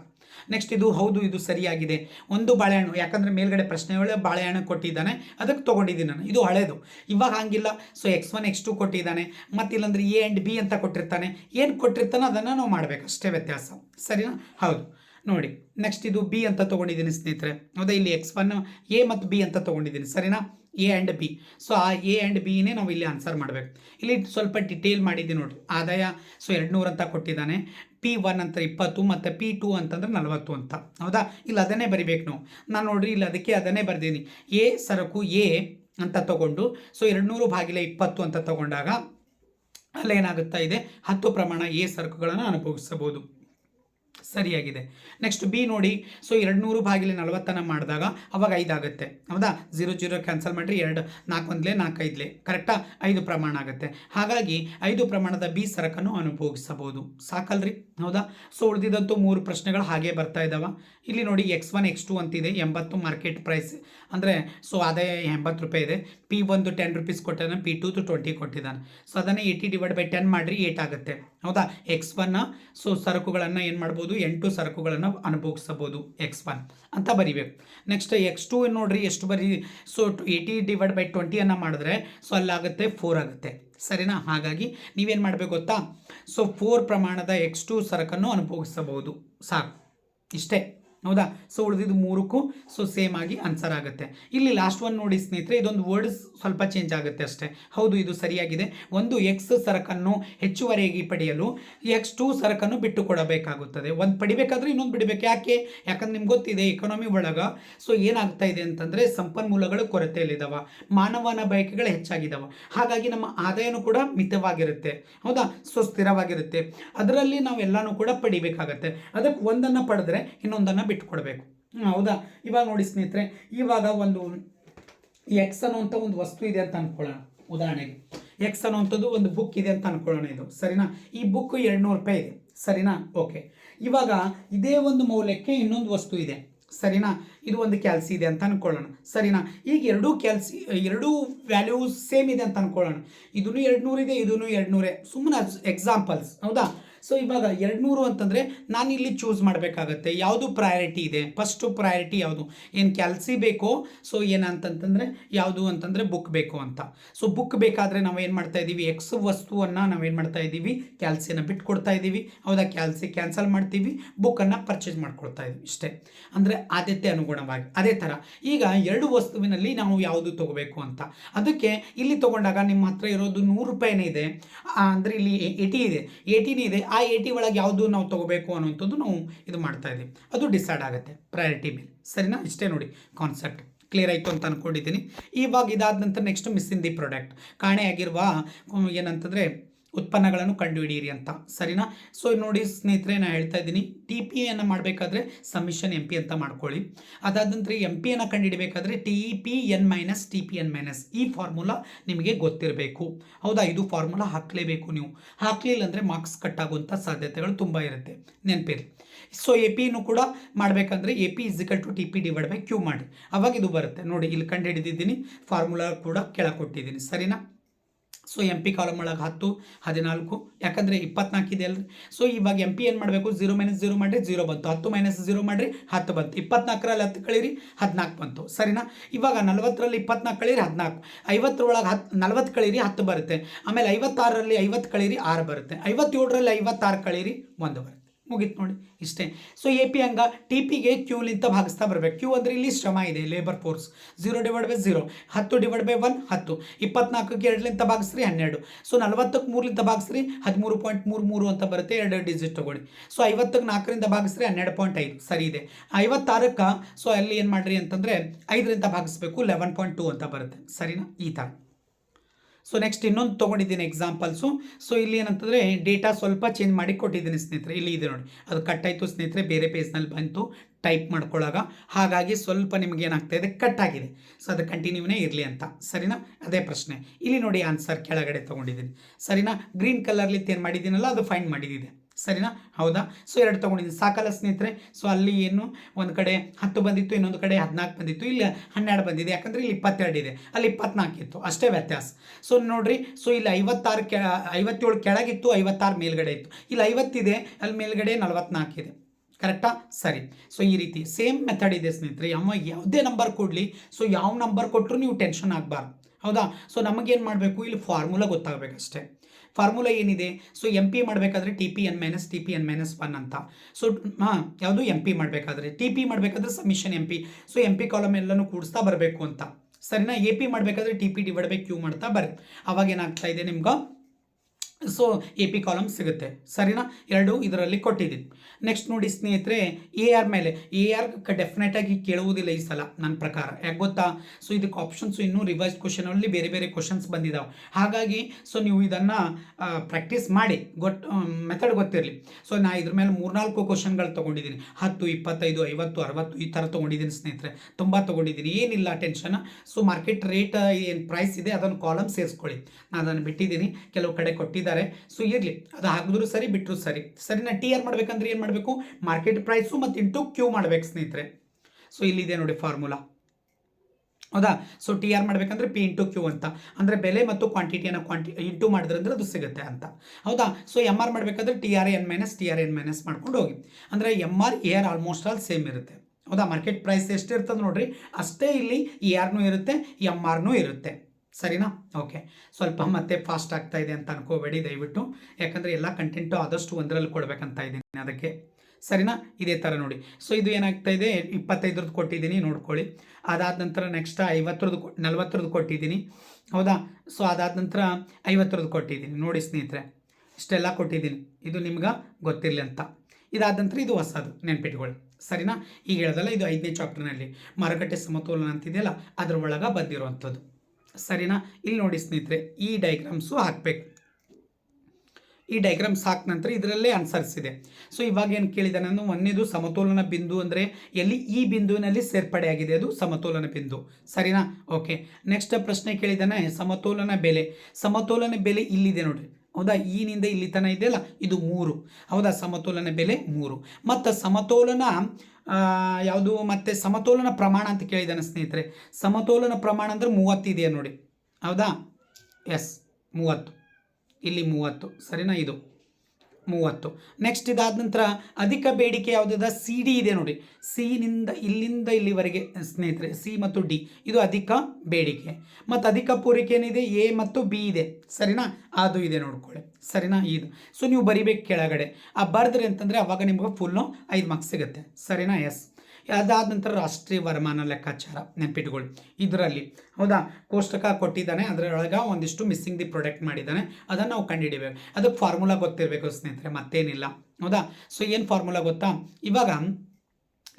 ನೆಕ್ಸ್ಟ್ ಇದು ಹೌದು, ಇದು ಸರಿಯಾಗಿದೆ. ಒಂದು ಬಾಳೆಹಣ್ಣು, ಯಾಕಂದರೆ ಮೇಲ್ಗಡೆ ಪ್ರಶ್ನೆ ಒಳ್ಳೆ ಬಾಳೆಹಣ್ಣು ಕೊಟ್ಟಿದ್ದಾನೆ, ಅದಕ್ಕೆ ತೊಗೊಂಡಿದ್ದೀನಿ ನಾನು. ಇದು ಹಳೇದು. ಇವಾಗ ಹಾಗಿಲ್ಲ. So X one X two ಕೊಟ್ಟಿದ್ದಾನೆ. ಮತ್ತು ಇಲ್ಲಾಂದ್ರೆ ಎ ಆ್ಯಂಡ್ ಬಿ ಅಂತ ಕೊಟ್ಟಿರ್ತಾನೆ. ಏನು ಕೊಟ್ಟಿರ್ತಾನೋ ಅದನ್ನು ನಾವು ಮಾಡಬೇಕು. ಅಷ್ಟೇ ವ್ಯತ್ಯಾಸ. ಸರಿನಾ? ಹೌದು. ನೋಡಿ ನೆಕ್ಸ್ಟ್ ಇದು ಬಿ ಅಂತ ತೊಗೊಂಡಿದ್ದೀನಿ ಸ್ನೇಹಿತರೆ. ಹೌದಾ? ಇಲ್ಲಿ ಎಕ್ಸ್ ಒನ್ ಎ ಮತ್ತು ಬಿ ಅಂತ ತೊಗೊಂಡಿದ್ದೀನಿ. ಸರಿನಾ? ಎ ಆ್ಯಂಡ್ ಬಿ ಸೊ ಆ ಎ ಆ್ಯಂಡ್ ಬಿನೇ ನಾವು ಇಲ್ಲಿ ಆನ್ಸರ್ ಮಾಡಬೇಕು. ಇಲ್ಲಿ ಸ್ವಲ್ಪ ಡಿಟೇಲ್ ಮಾಡಿದ್ದೀನಿ ನೋಡಿರಿ. ಆದಾಯ ಸೊ ಎರಡು ನೂರು ಅಂತ ಕೊಟ್ಟಿದ್ದಾನೆ. ಪಿ ಒನ್ ಅಂತ ಇಪ್ಪತ್ತು ಮತ್ತು ಪಿ ಟು ಅಂತಂದ್ರೆ ನಲವತ್ತು ಅಂತ. ಹೌದಾ? ಇಲ್ಲಿ ಅದನ್ನೇ ಬರಿಬೇಕು ನಾವು. ನಾನು ನೋಡ್ರಿ, ಇಲ್ಲಿ ಅದಕ್ಕೆ ಅದನ್ನೇ ಬರ್ದೀನಿ. ಎ ಸರಕು ಎ ಅಂತ ತಗೊಂಡು ಸೊ ಎರಡುನೂರು ಭಾಗಿಲೆ ಇಪ್ಪತ್ತು ಅಂತ ತಗೊಂಡಾಗ ಅಲ್ಲೇನಾಗುತ್ತಾ ಇದೆ? ಹತ್ತು ಪ್ರಮಾಣ ಎ ಸರಕುಗಳನ್ನು ಅನುಭವಿಸಬಹುದು. ಸರಿಯಾಗಿದೆ. ನೆಕ್ಸ್ಟ್ ಬಿ ನೋಡಿ ಸೊ ಎರಡು ನೂರು ಬಾಗಿಲಿ ನಲವತ್ತನ್ನು ಮಾಡಿದಾಗ ಅವಾಗ ಐದು ಆಗುತ್ತೆ ಹೌದಾ? ಜೀರೋ ಜೀರೋ ಕ್ಯಾನ್ಸಲ್ ಮಾಡಿರಿ, ಎರಡು, ನಾಲ್ಕು ಒಂದ್ಲೆ, ನಾಲ್ಕು ಐದ್ಲೆ. ಕರೆಕ್ಟಾ ಐದು ಪ್ರಮಾಣ ಆಗುತ್ತೆ. ಹಾಗಾಗಿ ಐದು ಪ್ರಮಾಣದ ಬಿ ಸರಕನ್ನು ಅನುಭೋಗಿಸಬಹುದು. ಸಾಕಲ್ರಿ? ಹೌದಾ? ಸೊ ಉಳಿದಿದ್ದಂತೂ ಮೂರು ಪ್ರಶ್ನೆಗಳು ಹಾಗೆ ಬರ್ತಾ ಇದ್ದಾವೆ ಇಲ್ಲಿ ನೋಡಿ ಎಕ್ಸ್ ಒನ್ ಎಕ್ಸ್ ಟು ಅಂತಿದೆ. ಎಂಬತ್ತು ಮಾರ್ಕೆಟ್ ಪ್ರೈಸ್ ಅಂದರೆ ಸೊ ಆದಾಯ ಎಂಬತ್ತು ರೂಪಾಯಿ ಇದೆ. ಪಿ ಒಂದು ಟೆನ್ ರುಪೀಸ್ ಕೊಟ್ಟಿದ್ದಾನೆ ಪಿ ಟು ಟು ಟ್ವೆಂಟಿ ಕೊಟ್ಟಿದ್ದಾನೆ. ಸೊ ಅದನ್ನು ಏಯ್ಟಿ ಡಿವೈಡ್ ಬೈ ಟೆನ್ ಮಾಡಿರಿ ಏಟ್ ಆಗುತ್ತೆ. ಹೌದಾ? ಎಕ್ಸ್ ಒನ್ನ ಸೊ ಸರಕುಗಳನ್ನು ಏನು ಮಾಡ್ಬೋದು? ಎಂಟು ಸರಕುಗಳನ್ನು ಅನುಭವಿಸಬಹುದು ಎಕ್ಸ್ ಒನ್ ಅಂತ ಬರಿಬೇಕು. ನೆಕ್ಸ್ಟ್ ಎಕ್ಸ್ ಟು ನೋಡ್ರಿ, ಎಷ್ಟು ಬರಿ ಸೊ ಏಯ್ಟಿ ಡಿವೈಡ್ ಬೈ ಟ್ವೆಂಟಿಯನ್ನು ಮಾಡಿದ್ರೆ ಸೊ ಅಲ್ಲಾಗುತ್ತೆ ಫೋರ್ ಆಗುತ್ತೆ. ಸರಿನಾ? ಹಾಗಾಗಿ ನೀವೇನು ಮಾಡಬೇಕು ಗೊತ್ತಾ? ಸೊ ಫೋರ್ ಪ್ರಮಾಣದ ಎಕ್ಸ್ ಟು ಸರಕನ್ನು ಅನುಭವಿಸಬಹುದು. ಸಾಕು. ಇಷ್ಟೇ. ಹೌದಾ? ಸೊ ಉಳಿದಿದ್ದು ಮೂರಕ್ಕೂ ಸೊ ಸೇಮ್ ಆಗಿ ಆನ್ಸರ್ ಆಗುತ್ತೆ. ಇಲ್ಲಿ ಲಾಸ್ಟ್ ಒನ್ ನೋಡಿ ಸ್ನೇಹಿತರೆ, ಇದೊಂದು ವರ್ಡ್ಸ್ ಸ್ವಲ್ಪ ಚೇಂಜ್ ಆಗುತ್ತೆ ಅಷ್ಟೇ. ಹೌದು, ಇದು ಸರಿಯಾಗಿದೆ. ಒಂದು ಎಕ್ಸ್ ಸರಕನ್ನು ಹೆಚ್ಚುವರಿಯಾಗಿ ಪಡೆಯಲು ಎಕ್ಸ್ ಟು ಸರಕನ್ನು ಬಿಟ್ಟು ಕೊಡಬೇಕಾಗುತ್ತದೆ ಒಂದು ಪಡಿಬೇಕಾದ್ರೆ ಇನ್ನೊಂದು ಬಿಡಬೇಕು. ಯಾಕೆ? ಯಾಕಂದ್ರೆ ನಿಮ್ಗೆ ಗೊತ್ತಿದೆ ಎಕಾನಮಿ ಒಳಗ ಸೊ ಏನಾಗ್ತಾ ಇದೆ ಅಂತಂದರೆ ಸಂಪನ್ಮೂಲಗಳು ಕೊರತೆಯಲ್ಲಿದ್ದಾವೆ ಮಾನವನ ಬಯಕೆಗಳು ಹೆಚ್ಚಾಗಿದ್ದಾವೆ ಹಾಗಾಗಿ ನಮ್ಮ ಆದಾಯನೂ ಕೂಡ ಮಿತವಾಗಿರುತ್ತೆ. ಹೌದಾ? ಸೊ ಸ್ಥಿರವಾಗಿರುತ್ತೆ. ಅದರಲ್ಲಿ ನಾವು ಎಲ್ಲನೂ ಕೂಡ ಪಡಿಬೇಕಾಗತ್ತೆ. ಅದಕ್ಕೆ ಒಂದನ್ನು ಪಡೆದ್ರೆ ಇನ್ನೊಂದನ್ನು ಬಿಟ್ಟು ಕೊಡಬೇಕು ಹೌದಾ? ಇವಾಗ ನೋಡಿ ಸ್ನೇಹಿತರೆ, ಇವಾಗ ಒಂದು ಎಕ್ಸ್ ಅನ್ನುವಂಥ ಒಂದು ವಸ್ತು ಇದೆ ಅಂತ ಅನ್ಕೊಳ್ಳೋಣ, ಉದಾಹರಣೆಗೆ. ಎಕ್ಸ್ ಅನ್ನುವಂಥದ್ದು ಒಂದು ಬುಕ್ ಇದೆ ಅಂತ ಅನ್ಕೊಳ್ಳೋಣ ಇದು. ಸರಿನಾ? ಈ ಬುಕ್ ಎರಡು ನೂರು ರೂಪಾಯಿ ಇದೆ. ಸರಿನಾ? ಓಕೆ ಇವಾಗ ಇದೇ ಒಂದು ಮೌಲ್ಯಕ್ಕೆ ಇನ್ನೊಂದು ವಸ್ತು ಇದೆ. ಸರಿನಾ? ಇದು ಒಂದು ಕ್ಯಾಲ್ಸಿ ಇದೆ ಅಂತ ಅನ್ಕೊಳ್ಳೋಣ. ಸರಿನಾ? ಈಗ ಎರಡೂ ಕ್ಯಾಲ್ಸಿ ಎರಡೂ ವ್ಯಾಲ್ಯೂಸ್ ಸೇಮ್ ಇದೆ ಅಂತ ಅನ್ಕೊಳ್ಳೋಣ. ಇದೂ ಎರಡು ನೂರಿದೆ ಇದೂ ಎರಡು ನೂರೇ ಸುಮ್ಮನೆ ಎಕ್ಸಾಂಪಲ್ಸ್ ಹೌದಾ? ಸೊ ಇವಾಗ ಎರಡು ನೂರು ಅಂತಂದರೆ ನಾನು ಇಲ್ಲಿ ಚೂಸ್ ಮಾಡಬೇಕಾಗತ್ತೆ. ಯಾವುದು ಪ್ರಯಾರಿಟಿ ಇದೆ? ಫಸ್ಟು ಪ್ರಯಾರಿಟಿ ಯಾವುದು? ಏನು ಕ್ಯಾಲ್ಸಿ ಬೇಕೋ? ಸೊ ಏನಂತಂತಂದರೆ ಯಾವುದು ಅಂತಂದರೆ ಬುಕ್ ಬೇಕು ಅಂತ. ಸೊ ಬುಕ್ ಬೇಕಾದರೆ ನಾವು ಏನು ಮಾಡ್ತಾ ಇದ್ದೀವಿ ಎಕ್ಸ್ ವಸ್ತುವನ್ನು ನಾವೇನು ಮಾಡ್ತಾ ಇದ್ದೀವಿ ಕ್ಯಾಲ್ಸಿಯನ್ನು ಬಿಟ್ಟು ಕೊಡ್ತಾ ಇದ್ದೀವಿ ಹೌದಾ? ಕ್ಯಾಲ್ಸಿ ಕ್ಯಾನ್ಸಲ್ ಮಾಡ್ತೀವಿ. ಬುಕ್ಕನ್ನು ಪರ್ಚೇಸ್ ಮಾಡ್ಕೊಳ್ತಾ ಇದ್ದೀವಿ ಇಷ್ಟೇ. ಅಂದರೆ ಆದ್ಯತೆ ಅನುಗುಣವಾಗಿ, ಅದೇ ಥರ ಈಗ ಎರಡು ವಸ್ತುವಿನಲ್ಲಿ ನಾವು ಯಾವುದು ತಗೋಬೇಕು ಅಂತ. ಅದಕ್ಕೆ ಇಲ್ಲಿ ತಗೊಂಡಾಗ ನಿಮ್ಮ ಹತ್ರ ಇರೋದು ನೂರು ರೂಪಾಯಿನೇ ಇದೆ. ಅಂದರೆ ಇಲ್ಲಿ ಏಟಿ ಇದೆ. ಏಟಿನೇ ಇದೆ. ಆ ಟಿ ಒಳಗೆ ಯಾವುದು ನಾವು ತಗೋಬೇಕು ಅನ್ನೋಂಥದ್ದು ನಾವು ಇದು ಮಾಡ್ತಾ ಇದ್ದೀವಿ. ಅದು ಡಿಸೈಡ್ ಆಗುತ್ತೆ ಪ್ರಯಾರಿಟಿ ಮೇಲೆ. ಸರಿನಾ? ಇಷ್ಟೇ ನೋಡಿ ಕಾನ್ಸೆಪ್ಟ್ ಕ್ಲಿಯರ್ ಆಯಿತು ಅಂತ ಅಂದ್ಕೊಂಡಿದ್ದೀನಿ ಇವಾಗ ಇದಾದ ನಂತರ ನೆಕ್ಸ್ಟ್ ಮಿಸ್ಸಿಂಗ್ ದಿ ಪ್ರಾಡಕ್ಟ್ ಕಾಣೆಯಾಗಿರುವ ಏನಂತಂದರೆ ಉತ್ಪನ್ನಗಳನ್ನು ಕಂಡುಹಿಡಿಯಿರಿ ಅಂತ. ಸರಿನಾ? ಸೊ ನೋಡಿ ಸ್ನೇಹಿತರೆ ನಾನು ಹೇಳ್ತಾ ಇದ್ದೀನಿ ಟಿ ಪಿ ಎನ್ನು ಮಾಡಬೇಕಾದ್ರೆ ಸಮಿಷನ್ ಎಂ ಪಿ ಅಂತ ಮಾಡ್ಕೊಳ್ಳಿ. ಅದಾದ ನಂತರ ಎಂ ಪಿಯನ್ನು ಕಂಡುಹಿಡಬೇಕಾದ್ರೆ T P N minus T P N minus ಈ ಫಾರ್ಮುಲಾ ನಿಮಗೆ ಗೊತ್ತಿರಬೇಕು. ಹೌದಾ? ಇದು ಫಾರ್ಮುಲಾ ಹಾಕಲೇಬೇಕು ನೀವು. ಹಾಕಲಿಲ್ಲ ಅಂದರೆ ಮಾರ್ಕ್ಸ್ ಕಟ್ ಆಗುವಂಥ ಸಾಧ್ಯತೆಗಳು ತುಂಬ ಇರುತ್ತೆ. ನೆನಪಿರಿ ಸೊ ಎ ಪಿನೂ ಕೂಡ ಮಾಡಬೇಕಂದ್ರೆ A P equal to T P divide by Q ಮಾಡಿ. ಅವಾಗ ಇದು ಬರುತ್ತೆ. ನೋಡಿ, ಇಲ್ಲಿ ಕಂಡು ಹಿಡಿದಿದ್ದೀನಿ ಫಾರ್ಮುಲಾ ಕೂಡ ಕೆಳಗೆ ಕೊಟ್ಟಿದ್ದೀನಿ. ಸರಿನಾ? ಸೊ ಎಂ ಪಿ ಕಾಲಮ್ ಒಳಗೆ ಹತ್ತು, ಹದಿನಾಲ್ಕು, ಯಾಕಂದರೆ ಇಪ್ಪತ್ನಾಲ್ಕು ಇದೆ ಅಲ್ರಿ. ಸೊ ಇವಾಗ ಎಂ ಪಿ ಏನು ಮಾಡಬೇಕು? ಜೀರೋ ಮೈನಸ್ ಜೀರೋ ಮಾಡಿರಿ ಜೀರೋ ಬಂತು. ಹತ್ತು ಮೈನಸ್ ಜೀರೋ ಮಾಡಿರಿ, ಹತ್ತು ಬಂತು. ಇಪ್ಪತ್ನಾಲ್ಕರಲ್ಲಿ ಹತ್ತು ಕಳೀರಿ, ಹದಿನಾಲ್ಕು ಬಂತು. ಸರಿನಾ? ಇವಾಗ ನಲ್ವತ್ತರಲ್ಲಿ ಇಪ್ಪತ್ನಾಲ್ಕು ಕಳೀರಿ, ಹದಿನಾಲ್ಕು. ಐವತ್ತರೊಳಗೆ ಹತ್ತು ನಲ್ವತ್ತು ಕಳೀರಿ, ಹತ್ತು ಬರುತ್ತೆ. ಆಮೇಲೆ ಐವತ್ತಾರರಲ್ಲಿ ಐವತ್ತು ಕಳೀರಿ, ಆರು ಬರುತ್ತೆ. ಐವತ್ತೇಳರಲ್ಲಿ ಐವತ್ತಾರು ಕಳೀರಿ, ಒಂದು ಬರುತ್ತೆ. ಮುಗೀತು ನೋಡಿ, ಇಷ್ಟೇ. ಸೊ ಎ ಪಿ ಹಂಗ ಟಿ ಪಿಗೆ ಕ್ಯೂಲಿಂತ ಭಾಗಿಸ್ತಾ ಬರಬೇಕು. ಕ್ಯೂ ಅಂದರೆ ಇಲ್ಲಿ ಶ್ರಮ ಇದೆ labour force zero divide by zero ಹತ್ತು ಡಿವೈಡ್ ಬೈ ಒನ್ ಹತ್ತು. ಇಪ್ಪತ್ನಾಲ್ಕಕ್ಕೆ ಎರಡಲಿಂತ ಭಾಗಿಸ್ರಿ, ಹನ್ನೆರಡು. ಸೊ ನಲವತ್ತಕ್ಕೆ ಮೂರಲಿಂತ ಭಾಗಿಸ್ರಿ, ಹದಿಮೂರು ಪಾಯಿಂಟ್ ಮೂರು ಮೂರು ಅಂತ ಬರುತ್ತೆ, ಎರಡು ಡಿಜಿಟ್ ತಗೊಳ್ಳಿ. ಸೊ ಐವತ್ತಕ್ಕೆ ನಾಲ್ಕರಿಂದ ಭಾಗಿಸ್ರಿ, ಹನ್ನೆರಡು ಪಾಯಿಂಟ್ ಐದು. ಸರಿ ಇದೆ. ಐವತ್ತಾರಕ್ಕೆ ಸೊ ಅಲ್ಲಿ ಏನು ಮಾಡ್ರಿ ಅಂತಂದರೆ, ಐದರಿಂದ ಭಾಗಿಸ್ಬೇಕು ಲೆವೆನ್ ಪಾಯಿಂಟ್ ಟು ಅಂತ ಬರುತ್ತೆ. ಸರಿನಾ? ಈ ಥರ ಸೊ ನೆಕ್ಸ್ಟ್ ಇನ್ನೊಂದು ತೊಗೊಂಡಿದ್ದೀನಿ ಎಕ್ಸಾಂಪಲ್ಸು ಸೊ ಇಲ್ಲಿ ಏನಂತಂದರೆ ಡೇಟಾ ಸ್ವಲ್ಪ ಚೇಂಜ್ ಮಾಡಿ ಕೊಟ್ಟಿದ್ದೀನಿ ಸ್ನೇಹಿತರೆ. ಇಲ್ಲಿ ಇದೆ ನೋಡಿ. ಅದು ಕಟ್ ಆಯಿತು ಸ್ನೇಹಿತರೆ, ಬೇರೆ ಪೇಜ್ನಲ್ಲಿ ಬಂತು. ಟೈಪ್ ಮಾಡ್ಕೊಳ್ಳಾಗ. ಹಾಗಾಗಿ ಸ್ವಲ್ಪ ನಿಮ್ಗೆ ಏನಾಗ್ತಾ ಇದೆ? ಕಟ್ ಆಗಿದೆ. ಸೊ ಅದು ಕಂಟಿನ್ಯೂನೇ ಇರಲಿ ಅಂತ. ಸರಿನಾ? ಅದೇ ಪ್ರಶ್ನೆ. ಇಲ್ಲಿ ನೋಡಿ ಆನ್ಸರ್ ಕೆಳಗಡೆ ತೊಗೊಂಡಿದ್ದೀನಿ. ಸರಿನಾ? ಗ್ರೀನ್ ಕಲರ್ಲಿ ಏನು ಮಾಡಿದ್ದೀನಲ್ಲ, ಅದು ಫೈಂಡ್ ಮಾಡಿದ್ದಿದೆ. ಸರಿನಾ? ಹೌದಾ? ಸೊ ಎರಡು ತೊಗೊಂಡಿದ್ದೀನಿ. ಸಾಕಲ್ಲ ಸ್ನೇಹಿತರೆ. ಸೊ ಅಲ್ಲಿ ಏನು? ಒಂದು ಕಡೆ ಹತ್ತು ಬಂದಿತ್ತು, ಇನ್ನೊಂದು ಕಡೆ ಹದಿನಾಲ್ಕು ಬಂದಿತ್ತು. ಇಲ್ಲಿ ಹನ್ನೆರಡು ಬಂದಿದೆ. ಯಾಕಂದರೆ ಇಲ್ಲಿ ಇಪ್ಪತ್ತೆರಡು ಇದೆ. ಅಲ್ಲಿ ಇಪ್ಪತ್ನಾಲ್ಕು ಇತ್ತು. ಅಷ್ಟೇ ವ್ಯತ್ಯಾಸ. ಸೊ ನೋಡಿರಿ. ಸೊ ಇಲ್ಲಿ ಐವತ್ತಾರು ಕೆ ಐವತ್ತೇಳು ಕೆಳಗಿತ್ತು, ಐವತ್ತಾರು ಮೇಲ್ಗಡೆ ಇತ್ತು. ಇಲ್ಲಿ ಐವತ್ತಿದೆ, ಅಲ್ಲಿ ಮೇಲ್ಗಡೆ ನಲವತ್ನಾಲ್ಕು ಇದೆ. ಕರೆಕ್ಟಾ? ಸರಿ. ಸೊ ಈ ರೀತಿ. ಸೇಮ್ ಮೆಥಡ್ ಇದೆ ಸ್ನೇಹಿತರೆ. ಯಾವ, ಯಾವುದೇ ನಂಬರ್ ಕೊಡಲಿ. ಸೊ ಯಾವ ನಂಬರ್ ಕೊಟ್ಟರು ನೀವು ಟೆನ್ಷನ್ ಆಗಬಾರ್ದು. ಹೌದಾ? ಸೊ ನಮಗೇನು ಮಾಡಬೇಕು? ಇಲ್ಲಿ ಫಾರ್ಮುಲಾ ಗೊತ್ತಾಗಬೇಕಷ್ಟೇ. ಫಾರ್ಮುಲಾ ಏನಿದೆ? ಸೊ ಎಂ ಪಿ ಮಾಡಬೇಕಾದ್ರೆ T P N minus T P N minus one ಅಂತ. ಸೊ ಹಾಂ, ಯಾವುದು ಎಂ ಪಿ ಮಾಡಬೇಕಾದ್ರೆ? ಟಿ ಪಿ ಮಾಡಬೇಕಾದ್ರೆ summation M P so M P column ಎಲ್ಲನೂ ಕೂಡಿಸ್ತಾ ಬರಬೇಕು ಅಂತ. ಸರಿನಾ? ಎ ಪಿ ಮಾಡಬೇಕಾದ್ರೆ T P divide by Q ಮಾಡ್ತಾ ಬರ್ರಿ. ಅವಾಗ ಏನಾಗ್ತಾ ಇದೆ ನಿಮ್ಗೆ? ಸೊ ಎ ಪಿ ಕಾಲಮ್ ಸಿಗುತ್ತೆ. ಸರಿನಾ? ಎರಡು ಇದರಲ್ಲಿ ಕೊಟ್ಟಿದ್ದೀನಿ. ನೆಕ್ಸ್ಟ್ ನೋಡಿ ಸ್ನೇಹಿತರೆ ಎ ಆರ್ ಮೇಲೆ. ಎ ಆರ್ ಡೆಫಿನೆಟಾಗಿ ಕೇಳುವುದಿಲ್ಲ ಈ ಸಲ ನನ್ನ ಪ್ರಕಾರ. ಯಾಕೆ ಗೊತ್ತಾ? ಸೊ ಇದಕ್ಕೆ ಆಪ್ಷನ್ಸ್ ಇನ್ನೂ ರಿವೈಸ್ ಕ್ವಶನಲ್ಲಿ ಬೇರೆ ಬೇರೆ ಕ್ವಶನ್ಸ್ ಬಂದಿದ್ದಾವೆ ಹಾಗಾಗಿ ಸೊ ನೀವು ಇದನ್ನು ಪ್ರಾಕ್ಟೀಸ್ ಮಾಡಿ. ಗೊತ್ತು ಮೆಥಡ್ ಗೊತ್ತಿರಲಿ. ಸೊ ನಾ ಇದ್ರ ಮೇಲೆ ಮೂರ್ನಾಲ್ಕು ಕ್ವಶನ್ಗಳು ತೊಗೊಂಡಿದ್ದೀನಿ. ಹತ್ತು, ಇಪ್ಪತ್ತೈದು, ಐವತ್ತು, ಅರವತ್ತು ಈ ಥರ ತೊಗೊಂಡಿದ್ದೀನಿ ಸ್ನೇಹಿತರೆ. ತುಂಬ ತೊಗೊಂಡಿದ್ದೀನಿ. ಏನಿಲ್ಲ ಟೆನ್ಷನ್ ಸೊ ಮಾರ್ಕೆಟ್ ರೇಟ್ ಏನು ಪ್ರೈಸ್ ಇದೆ ಅದನ್ನು ಕಾಲಮ್ ಸೇರಿಸ್ಕೊಳ್ಳಿ. ನಾನು ಅದನ್ನು ಬಿಟ್ಟಿದ್ದೀನಿ. ಕೆಲವು ಕಡೆ ಕೊಟ್ಟಿದ್ದಾರೆ ಸೊ ಇರಲಿ. ಅದು ಹಾಕಿದ್ರು ಸರಿ ಬಿಟ್ಟರು ಸರಿ. ಸರಿ, ನಾ ಟಿ ಆರ್ ಮಾಡ್ಬೇಕಂದ್ರೆ ಏನು ಮಾಡಬೇಕು? ಮಾರ್ಕೆಟ್ ಪ್ರೈಸು ಮತ್ತು ಇಂಟು ಕ್ಯೂ ಮಾಡ್ಬೇಕು ಸ್ನೇಹಿತರೆ. ಸೊ ಇಲ್ಲಿದೆ ನೋಡಿ ಫಾರ್ಮುಲಾ ಹೌದಾ? ಸೊ ಟಿ ಆರ್ ಮಾಡಬೇಕಂದ್ರೆ ಪಿ ಇಂಟು ಕ್ಯೂ ಅಂತ. ಅಂದರೆ ಬೆಲೆ ಮತ್ತು ಕ್ವಾಂಟಿಟಿಯನ್ನು ಕ್ವಾಂಟಿ ಇಂಟು ಮಾಡಿದ್ರೆ ಅಂದ್ರೆ ಅದು ಸಿಗುತ್ತೆ ಅಂತ. ಹೌದಾ? ಸೊ ಎಂ ಆರ್ ಮಾಡಬೇಕಂದ್ರೆ T R N minus T R N minus ಮಾಡ್ಕೊಂಡು ಹೋಗಿ. ಅಂದರೆ M R A R almost all same ಇರುತ್ತೆ. ಹೌದಾ? ಮಾರ್ಕೆಟ್ ಪ್ರೈಸ್ ಎಷ್ಟು ಇರ್ತದೆ ನೋಡ್ರಿ? ಅಷ್ಟೇ ಇಲ್ಲಿ ಎ ಆರ್ನೂ ಇರುತ್ತೆ ಎಂ ಆರ್ನೂ ಇರುತ್ತೆ. ಸರಿನಾ? ಓಕೆ. ಸ್ವಲ್ಪ ಮತ್ತೆ ಫಾಸ್ಟ್ ಆಗ್ತಾ ಇದೆ ಅಂತ ಅನ್ಕೋಬೇಡಿ, ದಯವಿಟ್ಟು. ಯಾಕಂದರೆ ಎಲ್ಲ ಕಂಟೆಂಟು ಆದಷ್ಟು ಒಂದರಲ್ಲಿ ಕೊಡಬೇಕಂತ ಇದ್ದೀನಿ ಅದಕ್ಕೆ. ಸರಿನಾ? ಇದೇ ಥರ ನೋಡಿ. ಸೊ ಇದು ಏನಾಗ್ತಾ ಇದೆ? ಇಪ್ಪತ್ತೈದ್ರದ್ದು ಕೊಟ್ಟಿದ್ದೀನಿ, ನೋಡ್ಕೊಳ್ಳಿ. ಅದಾದ ನಂತರ ನೆಕ್ಸ್ಟ್ ಐವತ್ತರದ್ದು ನಲ್ವತ್ತರದ್ದು ಕೊಟ್ಟಿದ್ದೀನಿ. ಹೌದಾ? ಸೊ ಅದಾದ ನಂತರ ಐವತ್ತರದ್ದು ಕೊಟ್ಟಿದ್ದೀನಿ. ನೋಡಿ ಸ್ನೇಹಿತರೆ, ಇಷ್ಟೆಲ್ಲ ಕೊಟ್ಟಿದ್ದೀನಿ. ಇದು ನಿಮ್ಗೆ ಗೊತ್ತಿರಲಿ ಅಂತ. ಇದಾದ ನಂತರ ಇದು ಹೊಸದು, ನೆನ್ಪಿಟ್ಕೊಳ್ಳಿ. ಸರಿನಾ? ಈಗ ಹೇಳೋದಲ್ಲ, ಇದು ಐದನೇ ಚಾಪ್ಟರ್ನಲ್ಲಿ ಮಾರುಕಟ್ಟೆ ಸಮತೋಲನ ಅಂತಿದೆಯಲ್ಲ, ಅದ್ರ ಒಳಗೆ ಬಂದಿರುವಂಥದ್ದು. ಸರಿನಾ? ಇಲ್ಲಿ ನೋಡಿ ಸ್ನೇಹಿತರೆ, ಈ ಡೈಗ್ರಾಮ್ಸು ಹಾಕಬೇಕು. ಈ ಡೈಗ್ರಾಮ್ಸ್ ಹಾಕ ನಂತರ ಇದರಲ್ಲೇ ಆನ್ಸರ್ಸ್ ಇದೆ. ಸೊ ಇವಾಗ ಏನು ಕೇಳಿದೆ ನಾನು? ಒಂದೇದು ಸಮತೋಲನ ಬಿಂದು ಅಂದರೆ ಎಲ್ಲಿ ಈ ಬಿಂದುವಿನಲ್ಲಿ ಸೇರ್ಪಡೆಯಾಗಿದೆ ಅದು ಸಮತೋಲನ ಬಿಂದು. ಸರಿನಾ? ಓಕೆ ನೆಕ್ಸ್ಟ್ ಪ್ರಶ್ನೆ ಕೇಳಿದಾನೆ, ಸಮತೋಲನ ಬೆಲೆ. ಸಮತೋಲನ ಬೆಲೆ ಇಲ್ಲಿದೆ ನೋಡ್ರಿ. ಹೌದಾ? ಈನಿಂದ ಇಲ್ಲಿ ತನಕ ಇದೆಯಲ್ಲ? ಇದು ಮೂರು. ಹೌದಾ? ಸಮತೋಲನ ಬೆಲೆ ಮೂರು. ಮತ್ತು ಸಮತೋಲನ ಯಾವುದು ಮತ್ತು ಸಮತೋಲನ ಪ್ರಮಾಣ ಅಂತ ಕೇಳಿದ್ದಾನೆ ಸ್ನೇಹಿತರೆ. ಸಮತೋಲನ ಪ್ರಮಾಣ ಅಂದರೆ ಮೂವತ್ತಿದೆಯಾ ನೋಡಿ. ಹೌದಾ? ಎಸ್ ಮೂವತ್ತು. ಇಲ್ಲಿ ಮೂವತ್ತು. ಸರಿನಾ ಇದು? ಮೂವತ್ತು. ನೆಕ್ಸ್ಟ್ ಇದಾದ ನಂತರ ಅಧಿಕ ಬೇಡಿಕೆ ಯಾವುದಾದ? ಸಿ ಡಿ ಇದೆ ನೋಡಿ. ಸಿನಿಂದ ಇಲ್ಲಿಂದ ಇಲ್ಲಿವರೆಗೆ, ಸ್ನೇಹಿತರೆ ಸಿ ಮತ್ತು ಡಿ ಇದು ಅಧಿಕ ಬೇಡಿಕೆ. ಮತ್ತು ಅಧಿಕ ಪೂರೈಕೆ ಏನಿದೆ? ಎ ಮತ್ತು ಬಿ ಇದೆ. ಸರಿನಾ? ಅದು ಇದೆ ನೋಡ್ಕೊಳ್ಳಿ. ಸರಿನಾ? ಇದು. ಸೊ ನೀವು ಬರಿಬೇಕು ಕೆಳಗಡೆ. ಆ ಬರೆದ್ರಿ ಅಂತಂದರೆ ಅವಾಗ ನಿಮ್ಗೆ ಫುಲ್ಲು ಐದು ಮಾರ್ಕ್ಸ್ ಸಿಗುತ್ತೆ. ಸರಿನಾ? ಎಸ್ ಅದಾದ ನಂತರ ರಾಷ್ಟ್ರೀಯ ವರಮಾನ ಲೆಕ್ಕಾಚಾರ ನೆನ್ಪಿಟ್ಕೊಳ್ಳಿ. ಇದರಲ್ಲಿ, ಹೌದಾ? ಕೋಷ್ಟಕ ಕೊಟ್ಟಿದ್ದಾನೆ, ಅದರೊಳಗೆ ಒಂದಿಷ್ಟು ಮಿಸ್ಸಿಂಗ್ ದಿ ಪ್ರಾಡಕ್ಟ್ ಮಾಡಿದ್ದಾನೆ. ಅದನ್ನು ನಾವು ಕಂಡುಹಿಡಿಬೇಕು ಅದಕ್ಕೆ ಫಾರ್ಮುಲಾ ಗೊತ್ತಿರಬೇಕು ಸ್ನೇಹಿತರೆ, ಮತ್ತೇನಿಲ್ಲ. ಹೌದಾ? ಸೊ ಏನು ಫಾರ್ಮುಲಾ ಗೊತ್ತಾ? ಇವಾಗ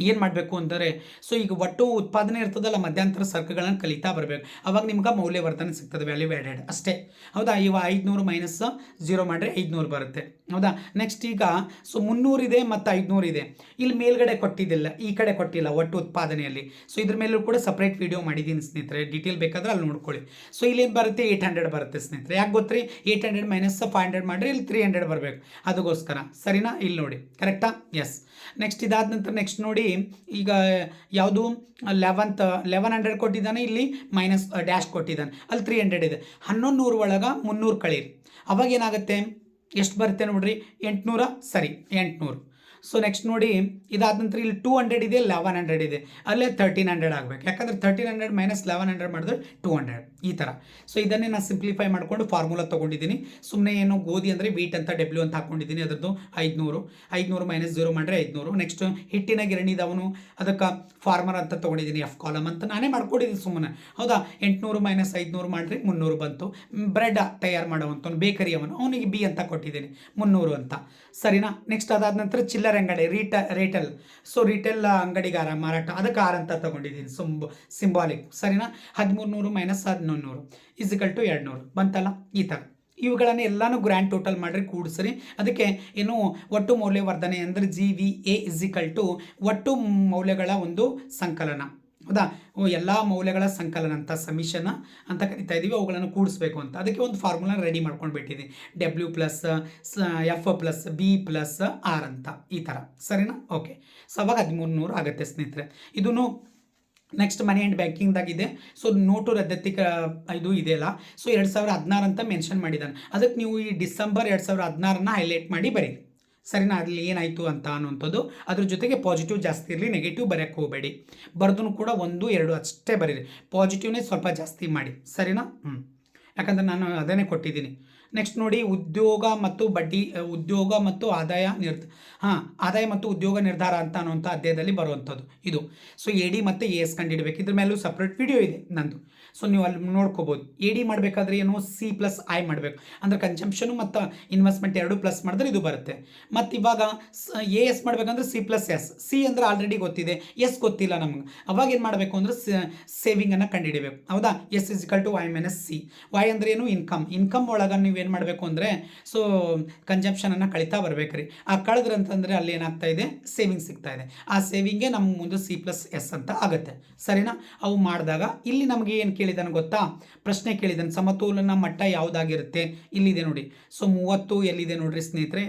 ಏನು ಮಾಡಬೇಕು ಅಂದರೆ ಸೊ ಈಗ ಒಟ್ಟು ಉತ್ಪಾದನೆ ಇರ್ತದಲ್ಲ, ಮಧ್ಯಂತರ ಸರಕುಗಳನ್ನು ಕಲಿತಾ ಬರಬೇಕು. ಅವಾಗ ನಿಮ್ಗೆ ಮೌಲ್ಯವರ್ಧನೆ ಸಿಗ್ತದೆ ವ್ಯಾಲ್ಯೂ ಆ್ಯಡೆಡ್ ಅಷ್ಟೇ. ಹೌದಾ? ಇವಾಗ ಐದುನೂರು ಮೈನಸ್ ಜೀರೋ ಮಾಡಿದ್ರೆ ಐದುನೂರು ಬರುತ್ತೆ. ಹೌದಾ? ನೆಕ್ಸ್ಟ್ ಈಗ ಸೊ ಮುನ್ನೂರಿದೆ ಮತ್ತು ಐದುನೂರು ಇದೆ ಇಲ್ಲಿ ಮೇಲ್ಗಡೆ ಕೊಟ್ಟಿದ್ದಿಲ್ಲ, ಈ ಕಡೆ ಕೊಟ್ಟಿಲ್ಲ ಒಟ್ಟು ಉತ್ಪಾದನೆಯಲ್ಲಿ. ಸೊ ಇದ್ರ ಮೇಲೂ ಕೂಡ ಸಪ್ರೇಟ್ ವಿಡಿಯೋ ಮಾಡಿದ್ದೀನಿ ಸ್ನೇಹಿತರೆ. ಡೀಟೇಲ್ ಬೇಕಾದ್ರೆ ಅಲ್ಲಿ ನೋಡ್ಕೊಳ್ಳಿ. ಸೊ ಇಲ್ಲೇನು ಬರುತ್ತೆ? ಏಯ್ಟ್ ಹಂಡ್ರೆಡ್ ಬರುತ್ತೆ ಸ್ನೇಹಿತರೆ. ಯಾಕೆ ಗೊತ್ತ್ರಿ? Eight hundred minus five hundred ಮಾಡಿರಿ ಇಲ್ಲಿ ತ್ರೀ ಹಂಡ್ರೆಡ್ ಬರಬೇಕು. ಅದಕ್ಕೋಸ್ಕರ. ಸರಿನಾ? ಇಲ್ಲಿ ನೋಡಿ. ಕರೆಕ್ಟಾ ಎಸ್ ನೆಕ್ಸ್ಟ್ ಇದಾದ ನಂತರ ನೆಕ್ಸ್ಟ್ ನೋಡಿ, ಈಗ ಯಾವುದು? ಲೆವೆಂತ್ ಲೆವೆನ್ ಹಂಡ್ರೆಡ್ ಕೊಟ್ಟಿದ್ದಾನೆ. ಇಲ್ಲಿ ಮೈನಸ್ ಡ್ಯಾಶ್ ಕೊಟ್ಟಿದ್ದಾನೆ. ಅಲ್ಲಿ ತ್ರೀ ಹಂಡ್ರೆಡ್ ಇದೆ. ಹನ್ನೊಂದು ನೂರು ಒಳಗೆ ಮುನ್ನೂರು ಕಳೀರಿ. ಅವಾಗ ಏನಾಗುತ್ತೆ? ಎಷ್ಟು ಬರುತ್ತೆ ನೋಡ್ರಿ? ಎಂಟುನೂರ ಸರಿ, ಎಂಟುನೂರು. ಸೊ ನೆಕ್ಸ್ಟ್ ನೋಡಿ, ಇದಾದ ನಂತರ ಇಲ್ಲಿ ಟೂ ಹಂಡ್ರೆಡ್ ಇದೆ ಲೆವೆನ್ ಹಂಡ್ರೆಡ್ ಇದೆ. ಅಲ್ಲೇ ತರ್ಟೀನ್ ಹಂಡ್ರೆಡ್ ಆಗಬೇಕು. ಯಾಕಂದರೆ thirteen hundred minus eleven hundred ಮಾಡಿದ್ರೆ ಟೂ ಹಂಡ್ರೆಡ್ ಈ ಥರ ಸೊ ಇದನ್ನೇ ನಾನು ಸಿಂಪ್ಲಿಫೈ ಮಾಡ್ಕೊಂಡು ಫಾರ್ಮುಲಾ ತೊಗೊಂಡಿದ್ದೀನಿ. ಸುಮ್ಮನೆ ಏನು ಗೋಧಿ ಅಂದರೆ ವೀಟ್ ಅಂತ ಡಬ್ಲ್ಯೂ ಅಂತ ಹಾಕ್ಕೊಂಡಿದ್ದೀನಿ ಅದರದ್ದು ಐದುನೂರು. ಐದುನೂರು ಮೈನಸ್ ಜೀರೋ ಮಾಡಿದ್ರೆ ಐದುನೂರು. ನೆಕ್ಸ್ಟ್ ಹಿಟ್ಟಿನ ಗಿರಣಿದವನು ಅದಕ್ಕೆ ಫಾರ್ಮರ್ ಅಂತ ತೊಗೊಂಡಿದ್ದೀನಿ ಎಫ್ ಕಾಲಮ್ ಅಂತ. ನಾನೇ ಮಾಡ್ಕೊಂಡಿದ್ದೀನಿ ಸುಮ್ಮನೆ. ಹೌದಾ? ಎಂಟುನೂರು ಮೈನಸ್ ಐದುನೂರು ಮಾಡಿದ್ರೆ ಮುನ್ನೂರು ಬಂತು. ಬ್ರೆಡ್ ತಯಾರು ಮಾಡುವಂಥವ್ನು ಬೇಕರಿ ಅವನು. ಅವನಿಗೆ ಬಿ ಅಂತ ಕೊಟ್ಟಿದ್ದೀನಿ. ಮುನ್ನೂರು ಅಂತ. ಸರಿನಾ? ನೆಕ್ಸ್ಟ್ ಅದಾದ ನಂತರ ಚಿಲ್ಲರೆ ಅಂಗಡಿ, ರೀಟ, ರೀಟೇಲ್. ಸೊ ರಿಟೇಲ್ ಅಂಗಡಿಗಾರ ಮಾರಾಟ. ಅದಕ್ಕೆ ಆರ್ ಅಂತ ತೊಗೊಂಡಿದ್ದೀನಿ. ಸುಂಬ ಸಿಂಬಾಲಿಕ್ ಸರಿನಾ? ಹದಿಮೂರು ನೂರು ಮೈನಸ್ ಹದಿನೊಂದು ನೂರು ಇಸಿಕಲ್ ಟು ಎರಡು ನೂರು ಬಂತಲ್ಲ? ಈ ಥರ. ಇವುಗಳನ್ನು ಎಲ್ಲಾನು ಗ್ರ್ಯಾಂಡ್ ಟೋಟಲ್ ಮಾಡಿರಿ, ಕೂಡಿಸ್ರಿ. ಅದಕ್ಕೆ ಏನು ಒಟ್ಟು ಮೌಲ್ಯವರ್ಧನೆ ಅಂದರೆ G V A equal to ಒಟ್ಟು ಮೌಲ್ಯಗಳ ಒಂದು ಸಂಕಲನ. ಹೌದಾ? ಎಲ್ಲ ಮೌಲ್ಯಗಳ ಸಂಕಲನ ಅಂತ ಸಮಿಷನ್ ಅಂತ ಕರಿತಾ ಇದ್ದೀವಿ ಅವುಗಳನ್ನು ಕೂಡಿಸ್ಬೇಕು ಅಂತ. ಅದಕ್ಕೆ ಒಂದು ಫಾರ್ಮುಲಾ ರೆಡಿ ಮಾಡ್ಕೊಂಡು ಬಿಟ್ಟಿದ್ದೀನಿ W plus F plus B plus R ಅಂತ. ಈ ಥರ. ಸರಿನಾ? ಓಕೆ ಸೊ, ಅವಾಗ ಹದಿಮೂರು ನೂರು ಆಗುತ್ತೆ ಸ್ನೇಹಿತರೆ. ಇದನ್ನು ನೆಕ್ಸ್ಟ್ ಮನಿ ಆ್ಯಂಡ್ ಬ್ಯಾಂಕಿಂಗ್ದಾಗಿದೆ ಸೊ ನೋಟು ರದ್ದತಿ ಕ ಇದು ಇದೆಯಲ್ಲ. ಸೊ ಎರಡು ಸಾವಿರ ಹದಿನಾರು ಅಂತ ಮೆನ್ಷನ್ ಮಾಡಿದ್ದಾನೆ ಅದಕ್ಕೆ ನೀವು ಈ ಡಿಸೆಂಬರ್ ಎರಡು ಸಾವಿರ ಹದಿನಾರನ್ನ ಹೈಲೈಟ್ ಮಾಡಿ ಬರೀ. ಸರಿನಾ? ಅಲ್ಲಿ ಏನಾಯಿತು ಅಂತ ಅನ್ನುವಂಥದ್ದು. ಅದ್ರ ಜೊತೆಗೆ ಪಾಸಿಟಿವ್ ಜಾಸ್ತಿ ಇರಲಿ ನೆಗೆಟಿವ್ ಬರೆಯೋಕ್ಕೆ ಹೋಗಬೇಡಿ. ಬರೆದೂ ಕೂಡ ಒಂದು, ಎರಡು ಅಷ್ಟೇ ಬರೀರಿ. ಪಾಸಿಟಿವ್ನೇ ಸ್ವಲ್ಪ ಜಾಸ್ತಿ ಮಾಡಿ. ಸರಿನಾ? ಹ್ಞೂ ಯಾಕಂದರೆ ನಾನು ಅದನ್ನೇ ಕೊಟ್ಟಿದ್ದೀನಿ. ನೆಕ್ಸ್ಟ್ ನೋಡಿ, ಉದ್ಯೋಗ ಮತ್ತು ಬಡ್ಡಿ ಉದ್ಯೋಗ ಮತ್ತು ಆದಾಯ ನಿರ್ಧ, ಹಾಂ, ಆದಾಯ ಮತ್ತು ಉದ್ಯೋಗ ನಿರ್ಧಾರ ಅಂತ ಅನ್ನುವಂಥ ಅಧ್ಯಾಯದಲ್ಲಿ ಬರುವಂಥದ್ದು ಇದು. ಸೊ ಎ ಡಿ ಮತ್ತು ಎ ಎಸ್ ಕಂಡಿಡಬೇಕು ಇದ್ರ ಮೇಲೂ ಸಪ್ರೇಟ್ ವಿಡಿಯೋ ಇದೆ ನಂದು. ಸೊ ನೀವು ಅಲ್ಲಿ ನೋಡ್ಕೋಬೋದು. ಎ ಡಿ ಮಾಡಬೇಕಾದ್ರೆ ಏನು ಸಿ ಪ್ಲಸ್ ಐ ಮಾಡಬೇಕು. ಅಂದರೆ ಕನ್ಸಂಪ್ಷನು ಮತ್ತು ಇನ್ವೆಸ್ಟ್ಮೆಂಟ್ ಎರಡು ಪ್ಲಸ್ ಮಾಡಿದ್ರೆ ಇದು ಬರುತ್ತೆ. ಮತ್ತು ಇವಾಗ ಎ ಎಸ್ ಮಾಡಬೇಕಂದ್ರೆ ಸಿ ಪ್ಲಸ್ ಎಸ್ ಸಿ ಅಂದರೆ ಆಲ್ರೆಡಿ ಗೊತ್ತಿದೆ. ಎಸ್ ಗೊತ್ತಿಲ್ಲ ನಮ್ಗೆ. ಅವಾಗ ಏನು ಮಾಡಬೇಕು ಅಂದರೆ ಸೇವಿಂಗನ್ನು ಕಂಡುಹಿಡಿಬೇಕು ಹೌದಾ? S equal to Y minus C Y ಅಂದ್ರೆ ಏನು? ಇನ್ಕಮ್ ಇನ್ಕಮ್ ಒಳಗೆ ನೀವು ಏನು ಮಾಡಬೇಕು ಅಂದರೆ ಸೊ ಕನ್ಸಂಪ್ಷನನ್ನು ಕಳಿತಾ ಬರ್ಬೇಕು ರೀ ಆ ಕಳೆದ್ರೆ ಅಂತಂದರೆ ಅಲ್ಲಿ ಏನಾಗ್ತಾ ಇದೆ? ಸೇವಿಂಗ್ ಸಿಗ್ತಾ ಇದೆ. ಆ ಸೇವಿಂಗೇ ನಮ್ಮ ಮುಂದೆ ಸಿ ಪ್ಲಸ್ ಎಸ್ ಅಂತ ಆಗುತ್ತೆ. ಸರಿನಾ? ಅವು ಮಾಡಿದಾಗ ಇಲ್ಲಿ ನಮಗೆ ಏನು ಕೇಳಿದಾನೆ ಗೊತ್ತಾ? ಪ್ರಶ್ನೆ ಕೇಳಿದಾನೆ, ಸಮತೋಲನ ಮಟ್ಟ ಯಾವುದಾಗಿರುತ್ತೆ? ಇಲ್ಲಿದೆ ನೋಡಿ. ಸೊ ಮೂವತ್ತು ಎಲ್ಲಿದೆ ನೋಡ್ರಿ ಸ್ನೇಹಿತರೆ?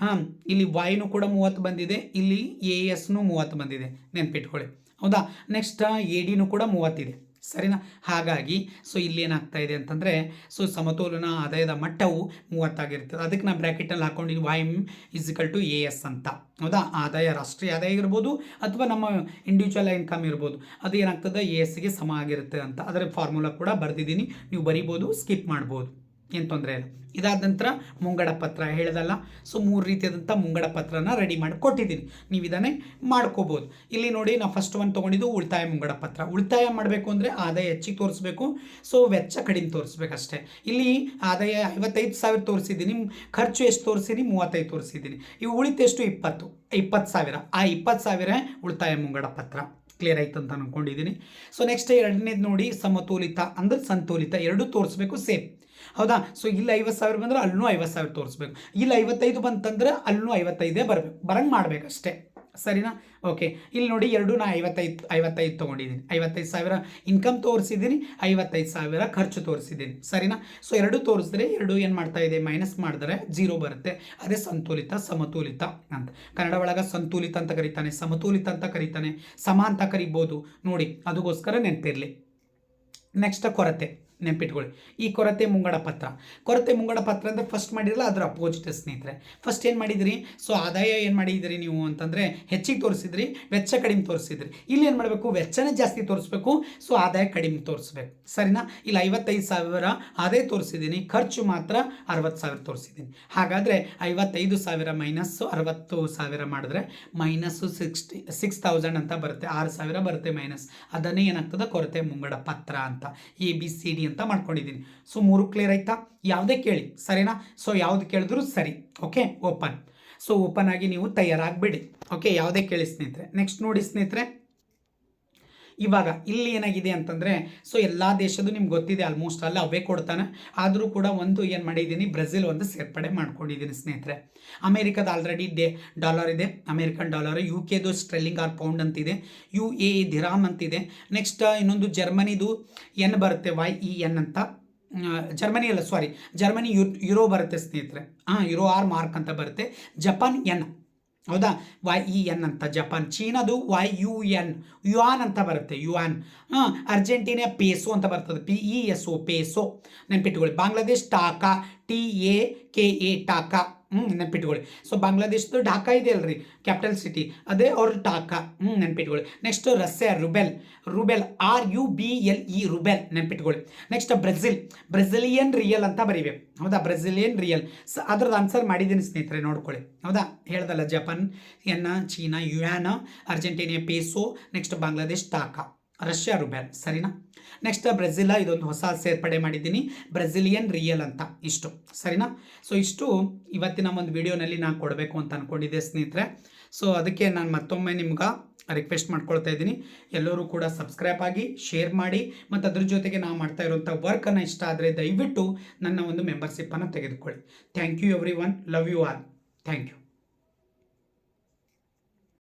ಹಾಂ, ಇಲ್ಲಿ ವಾಯ್ನು ಕೂಡ ಮೂವತ್ತು ಬಂದಿದೆ, ಇಲ್ಲಿ ಎ ಎಸ್ನು ಮೂವತ್ತು ಬಂದಿದೆ. ನೆನ್ಪಿಟ್ಕೊಳ್ಳಿ. ಹೌದಾ? ನೆಕ್ಸ್ಟ್ ಎ ಡಿನೂ ಕೂಡ ಮೂವತ್ತಿದೆ. ಸರಿನಾ? ಹಾಗಾಗಿ ಸೊ ಇಲ್ಲಿ ಏನಾಗ್ತಾ ಇದೆ ಅಂತಂದರೆ ಸೊ ಸಮತೋಲನ ಆದಾಯದ ಮಟ್ಟವು ಮೂವತ್ತಾಗಿರ್ತದೆ ಅದಕ್ಕೆ ನಾನು ಬ್ರ್ಯಾಕೆಟಲ್ಲಿ ಹಾಕೊಂಡಿದ್ದೀನಿ Y M equal to A S ಅಂತ. ಹೌದಾ? ಆದಾಯ ರಾಷ್ಟ್ರೀಯ ಆದಾಯ ಇರ್ಬೋದು, ಅಥವಾ ನಮ್ಮ ಇಂಡಿವಿಜುವಲ್ ಇನ್ಕಮ್ ಇರ್ಬೋದು. ಅದು ಏನಾಗ್ತದೆ? ಎ ಎಸ್ಗೆ ಸಮ ಆಗಿರುತ್ತೆ ಅಂತ. ಅದರ ಫಾರ್ಮುಲಾ ಕೂಡ ಬರೆದಿದ್ದೀನಿ. ನೀವು ಬರಿಬೋದು ಸ್ಕಿಪ್ ಮಾಡ್ಬೋದು. ಏನು ತೊಂದರೆ ಇಲ್ಲ. ಇದಾದ ನಂತರ ಮುಂಗಡ ಪತ್ರ ಹೇಳ್ದಲ್ಲ ಸೊ ಮೂರು ರೀತಿಯಾದಂಥ ಮುಂಗಡ ಪತ್ರನ ರೆಡಿ ಮಾಡಿ ಕೊಟ್ಟಿದ್ದೀನಿ. ನೀವು ಇದನ್ನೇ ಮಾಡ್ಕೋಬೋದು. ಇಲ್ಲಿ ನೋಡಿ, ನಾವು ಫಸ್ಟ್ ಒಂದು ತೊಗೊಂಡಿದ್ದು ಉಳಿತಾಯ ಮುಂಗಡ ಪತ್ರ. ಉಳಿತಾಯ ಮಾಡಬೇಕು ಅಂದರೆ ಆದಾಯ ಹೆಚ್ಚಿಗೆ ತೋರಿಸ್ಬೇಕು ಸೊ ವೆಚ್ಚ ಕಡಿಮೆ ತೋರಿಸ್ಬೇಕಷ್ಟೇ. ಇಲ್ಲಿ ಆದಾಯ ಐವತ್ತೈದು ಸಾವಿರ ತೋರಿಸಿದ್ದೀನಿ ಖರ್ಚು ಎಷ್ಟು ತೋರಿಸಿದ್ದೀನಿ ಮೂವತ್ತೈದು ತೋರಿಸಿದ್ದೀನಿ. ಇವು ಉಳಿತು ಎಷ್ಟು? ಇಪ್ಪತ್ತು. ಇಪ್ಪತ್ತು ಸಾವಿರ. ಆ ಇಪ್ಪತ್ತು ಸಾವಿರ ಉಳಿತಾಯ ಮುಂಗಡ ಪತ್ರ. ಕ್ಲಿಯರ್ ಆಯ್ತು ಅಂತ ಅನ್ಕೊಂಡಿದ್ದೀನಿ. ಸೊ ನೆಕ್ಸ್ಟ್ ಎರಡನೇದು ನೋಡಿ, ಸಮತೋಲಿತ ಅಂದ್ರೆ ಸಂತೋಲಿತ. ಎರಡೂ ತೋರಿಸ್ಬೇಕು ಸೇಮ್. ಹೌದಾ? ಸೊ ಇಲ್ಲಿ ಐವತ್ತು ಸಾವಿರ ಬಂದ್ರೆ ಅಲ್ಲೂ ಐವತ್ತು ಸಾವಿರ ತೋರಿಸ್ಬೇಕು. ಇಲ್ಲಿ ಐವತ್ತೈದು ಬಂತಂದ್ರೆ ಅಲ್ಲೂ ಐವತ್ತೈದೇ ಬರಬೇಕು. ಬರಂಗೆ ಮಾಡಬೇಕಷ್ಟೇ. ಸರಿನಾ? ಓಕೆ ಇಲ್ಲಿ ನೋಡಿ ಎರಡು ನಾ ಐವತ್ತೈದು ಐವತ್ತೈದು ತೊಗೊಂಡಿದ್ದೀನಿ. ಐವತ್ತೈದು ಸಾವಿರ ಇನ್ಕಮ್ ತೋರಿಸಿದ್ದೀನಿ, ಐವತ್ತೈದು ಸಾವಿರ ಖರ್ಚು ತೋರಿಸಿದ್ದೀನಿ. ಸರಿನಾ? ಸೊ ಎರಡು ತೋರಿಸಿದ್ರೆ ಎರಡು ಏನು ಮಾಡ್ತಾ ಇದೆ? ಮೈನಸ್ ಮಾಡಿದ್ರೆ ಜೀರೋ ಬರುತ್ತೆ. ಅದೇ ಸಂತುಲಿತ, ಸಮತೋಲಿತ ಅಂತ. ಕನ್ನಡ ಒಳಗೆ ಸಂತುಲಿತ ಅಂತ ಕರೀತಾನೆ. ಸಮತೋಲಿತ ಅಂತ ಕರೀತಾನೆ. ಸಮ ಅಂತ ಕರಿಬೋದು. ನೋಡಿ ಅದಕ್ಕೋಸ್ಕರ ನೆನಪಿರಲಿ. ನೆಕ್ಸ್ಟ್ ಕೊರತೆ. ನೆನ್ಪಿಟ್ಕೊಳ್ಳಿ. ಈ ಕೊರತೆ ಮುಂಗಡ ಪತ್ರ ಕೊರತೆ ಮುಂಗಡ ಪತ್ರ ಅಂದರೆ ಫಸ್ಟ್ ಮಾಡಿರಲ್ಲ, ಅದರ ಅಪೋಸಿಟ್ ಸ್ನೇಹಿತರೆ. ಫಸ್ಟ್ ಏನು ಮಾಡಿದಿರಿ? ಸೊ ಆದಾಯ ಏನು ಮಾಡಿದಿರಿ ನೀವು ಅಂತಂದರೆ, ಹೆಚ್ಚಿಗೆ ತೋರಿಸಿದ್ರಿ, ವೆಚ್ಚ ಕಡಿಮೆ ತೋರಿಸಿದ್ರಿ. ಇಲ್ಲಿ ಏನು ಮಾಡಬೇಕು? ವೆಚ್ಚನೇ ಜಾಸ್ತಿ ತೋರಿಸ್ಬೇಕು. ಸೊ ಆದಾಯ ಕಡಿಮೆ ತೋರಿಸ್ಬೇಕು. ಸರಿನಾ? ಇಲ್ಲಿ, ಐವತ್ತೈದು ಸಾವಿರ ಆದಾಯ ತೋರಿಸಿದ್ದೀನಿ. ಖರ್ಚು ಮಾತ್ರ ಅರವತ್ತು ಸಾವಿರ ತೋರಿಸಿದ್ದೀನಿ. ಹಾಗಾದರೆ, ಐವತ್ತೈದು ಸಾವಿರ ಮೈನಸ್ಸು ಅರವತ್ತು ಸಾವಿರ ಮಾಡಿದ್ರೆ ಮೈನಸ್ಸು ಸಿಕ್ಸ್ಟಿ ಸಿಕ್ಸ್ ತೌಸಂಡ್ ಅಂತ ಬರುತ್ತೆ. ಆರು ಸಾವಿರ ಬರುತ್ತೆ ಮೈನಸ್ ಅದನ್ನೇ ಏನಾಗ್ತದೆ? ಕೊರತೆ ಮುಂಗಡ ಪತ್ರ ಅಂತ. ಎ ಬಿ ಸಿ ಡಿ ಅಂತ ಮಾಡ್ಕೊಂಡಿದ್ದೀನಿ. ಸೊ ಮೂರು ಕ್ಲಿಯರ್ ಆಯ್ತಾ? ಯಾವುದೇ ಕೇಳಿ, ಸರಿನಾ? ಸೊ ಯಾವ್ದು ಕೇಳಿದ್ರು ಸರಿ ಓಕೆ ಓಪನ್ ಸೊ ಓಪನ್ ಆಗಿ ನೀವು ತಯಾರಾಗಬೇಡಿ ಓಕೆ ಯಾವುದೇ ಕೇಳಿ ಸ್ನೇಹಿತರೆ. ನೆಕ್ಸ್ಟ್ ನೋಡಿ ಸ್ನೇಹಿತರೆ. ಇವಾಗ ಇಲ್ಲಿ ಏನಾಗಿದೆ ಅಂತಂದರೆ ಸೊ ಎಲ್ಲ ದೇಶದ್ದು ನಿಮ್ಗೆ ಗೊತ್ತಿದೆ ಆಲ್ಮೋಸ್ಟ್ ಅಲ್ಲಿ ಅವೇ ಕೊಡ್ತಾನೆ. ಆದರೂ ಕೂಡ ಒಂದು ಏನು ಮಾಡಿದ್ದೀನಿ, ಬ್ರೆಜಿಲ್ ಒಂದು ಸೇರ್ಪಡೆ ಮಾಡ್ಕೊಂಡಿದ್ದೀನಿ ಸ್ನೇಹಿತರೆ. ಅಮೇರಿಕಾದ ಆಲ್ರೆಡಿ ಡೇ ಡಾಲರ್ ಇದೆ ಅಮೇರಿಕನ್ ಡಾಲರ್ ಯು ಕೆದು ಸ್ಟ್ರೆಲ್ಲಿಂಗ್ ಆರ್ ಪೌಂಡ್ ಅಂತಿದೆ ಯು ಎ ದಿರಾಮ್ ಅಂತಿದೆ. ನೆಕ್ಸ್ಟ್ ಇನ್ನೊಂದು ಜರ್ಮನಿದು ಎನ್ ಬರುತ್ತೆ ವೈ ಇ ಎನ್ ಅಂತ. ಜರ್ಮನಿ ಅಲ್ಲ ಸಾರಿ ಜರ್ಮನಿ ಯು ಯುರೋ ಬರುತ್ತೆ ಸ್ನೇಹಿತರೆ. ಹಾಂ ಯುರೋ ಆರ್ ಮಾರ್ಕ್ ಅಂತ ಬರುತ್ತೆ. ಜಪಾನ್ ಎನ್ ಹೌದಾ? ವೈ ಇ ಎನ್ ಅಂತ, ಜಪಾನ್. ಚೀನಾದು ವೈ ಯು ಎನ್ ಯುಆನ್ ಅಂತ ಬರುತ್ತೆ, ಯುಆನ್. ಹಾಂ, ಅರ್ಜೆಂಟೀನಾ ಪೇಸೋ ಅಂತ ಬರ್ತದೆ P E S O peso. ನೆನ್ಪಿಟ್ಕೊಳ್ಳಿ, Bangladesh taka T A K A taka. ಹ್ಞೂ ನೆನ್ಪಿಟ್ಕೊಳ್ಳಿ. ಸೊ ಬಾಂಗ್ಲಾದೇಶದ್ದು ಢಾಕಾ ಇದೆ ಅಲ್ರಿ ಕ್ಯಾಪಿಟಲ್ ಸಿಟಿ ಅದೇ ಅವ್ರ ಟಾಕಾ ಹ್ಞೂ ನೆನ್ಪಿಟ್ಕೊಳ್ಳಿ. Next Russia rouble. Rouble R U B L E rouble, ನೆನ್ಪಿಟ್ಕೊಳ್ಳಿ. Next Brazil. ಬ್ರೆಜಿಲಿಯನ್ ರಿಯಲ್ ಅಂತ ಬರೀವೆ. ಹೌದಾ? Brazilian real. ಸ ಅದ್ರದ್ದು ಆನ್ಸರ್ ಮಾಡಿದ್ದೀನಿ ಸ್ನೇಹಿತರೆ, ನೋಡ್ಕೊಳ್ಳಿ. ಹೌದಾ? ಹೇಳ್ದಲ್ಲ, ಜಪಾನ್, ಎನ್ನ, China, yuan Argentina peso next Bangladesh taka Russia ruble ಸರಿನಾ? ನೆಕ್ಸ್ಟ್ ಬ್ರೆಜಿಲ ಇದೊಂದು ಹೊಸ ಸೇರ್ಪಡೆ ಮಾಡಿದ್ದೀನಿ. ಬ್ರೆಜಿಲಿಯನ್ ರಿಯಲ್ ಅಂತ, ಇಷ್ಟು, ಸರಿನಾ? ಸೊ ಇಷ್ಟು ಇವತ್ತಿನ ಒಂದು ವಿಡಿಯೋನಲ್ಲಿ ನಾನು ಕೊಡಬೇಕು ಅಂತ ಅಂದ್ಕೊಂಡಿದ್ದೆ ಸ್ನೇಹಿತರೆ. ಸೊ ಅದಕ್ಕೆ ನಾನು ಮತ್ತೊಮ್ಮೆ ನಿಮ್ಗೆ ರಿಕ್ವೆಸ್ಟ್ ಮಾಡ್ಕೊಳ್ತಾ ಇದ್ದೀನಿ. ಎಲ್ಲರೂ ಕೂಡ ಸಬ್ಸ್ಕ್ರೈಬ್ ಆಗಿ ಶೇರ್ ಮಾಡಿ, ಮತ್ತು ಅದ್ರ ಜೊತೆಗೆ ನಾವು ಮಾಡ್ತಾ ಇರುವಂಥ ವರ್ಕನ್ನು ಇಷ್ಟ ಆದರೆ ದಯವಿಟ್ಟು ನನ್ನ ಒಂದು ಮೆಂಬರ್ಶಿಪ್ಪನ್ನು ತೆಗೆದುಕೊಳ್ಳಿ. Thank you every love you all thank you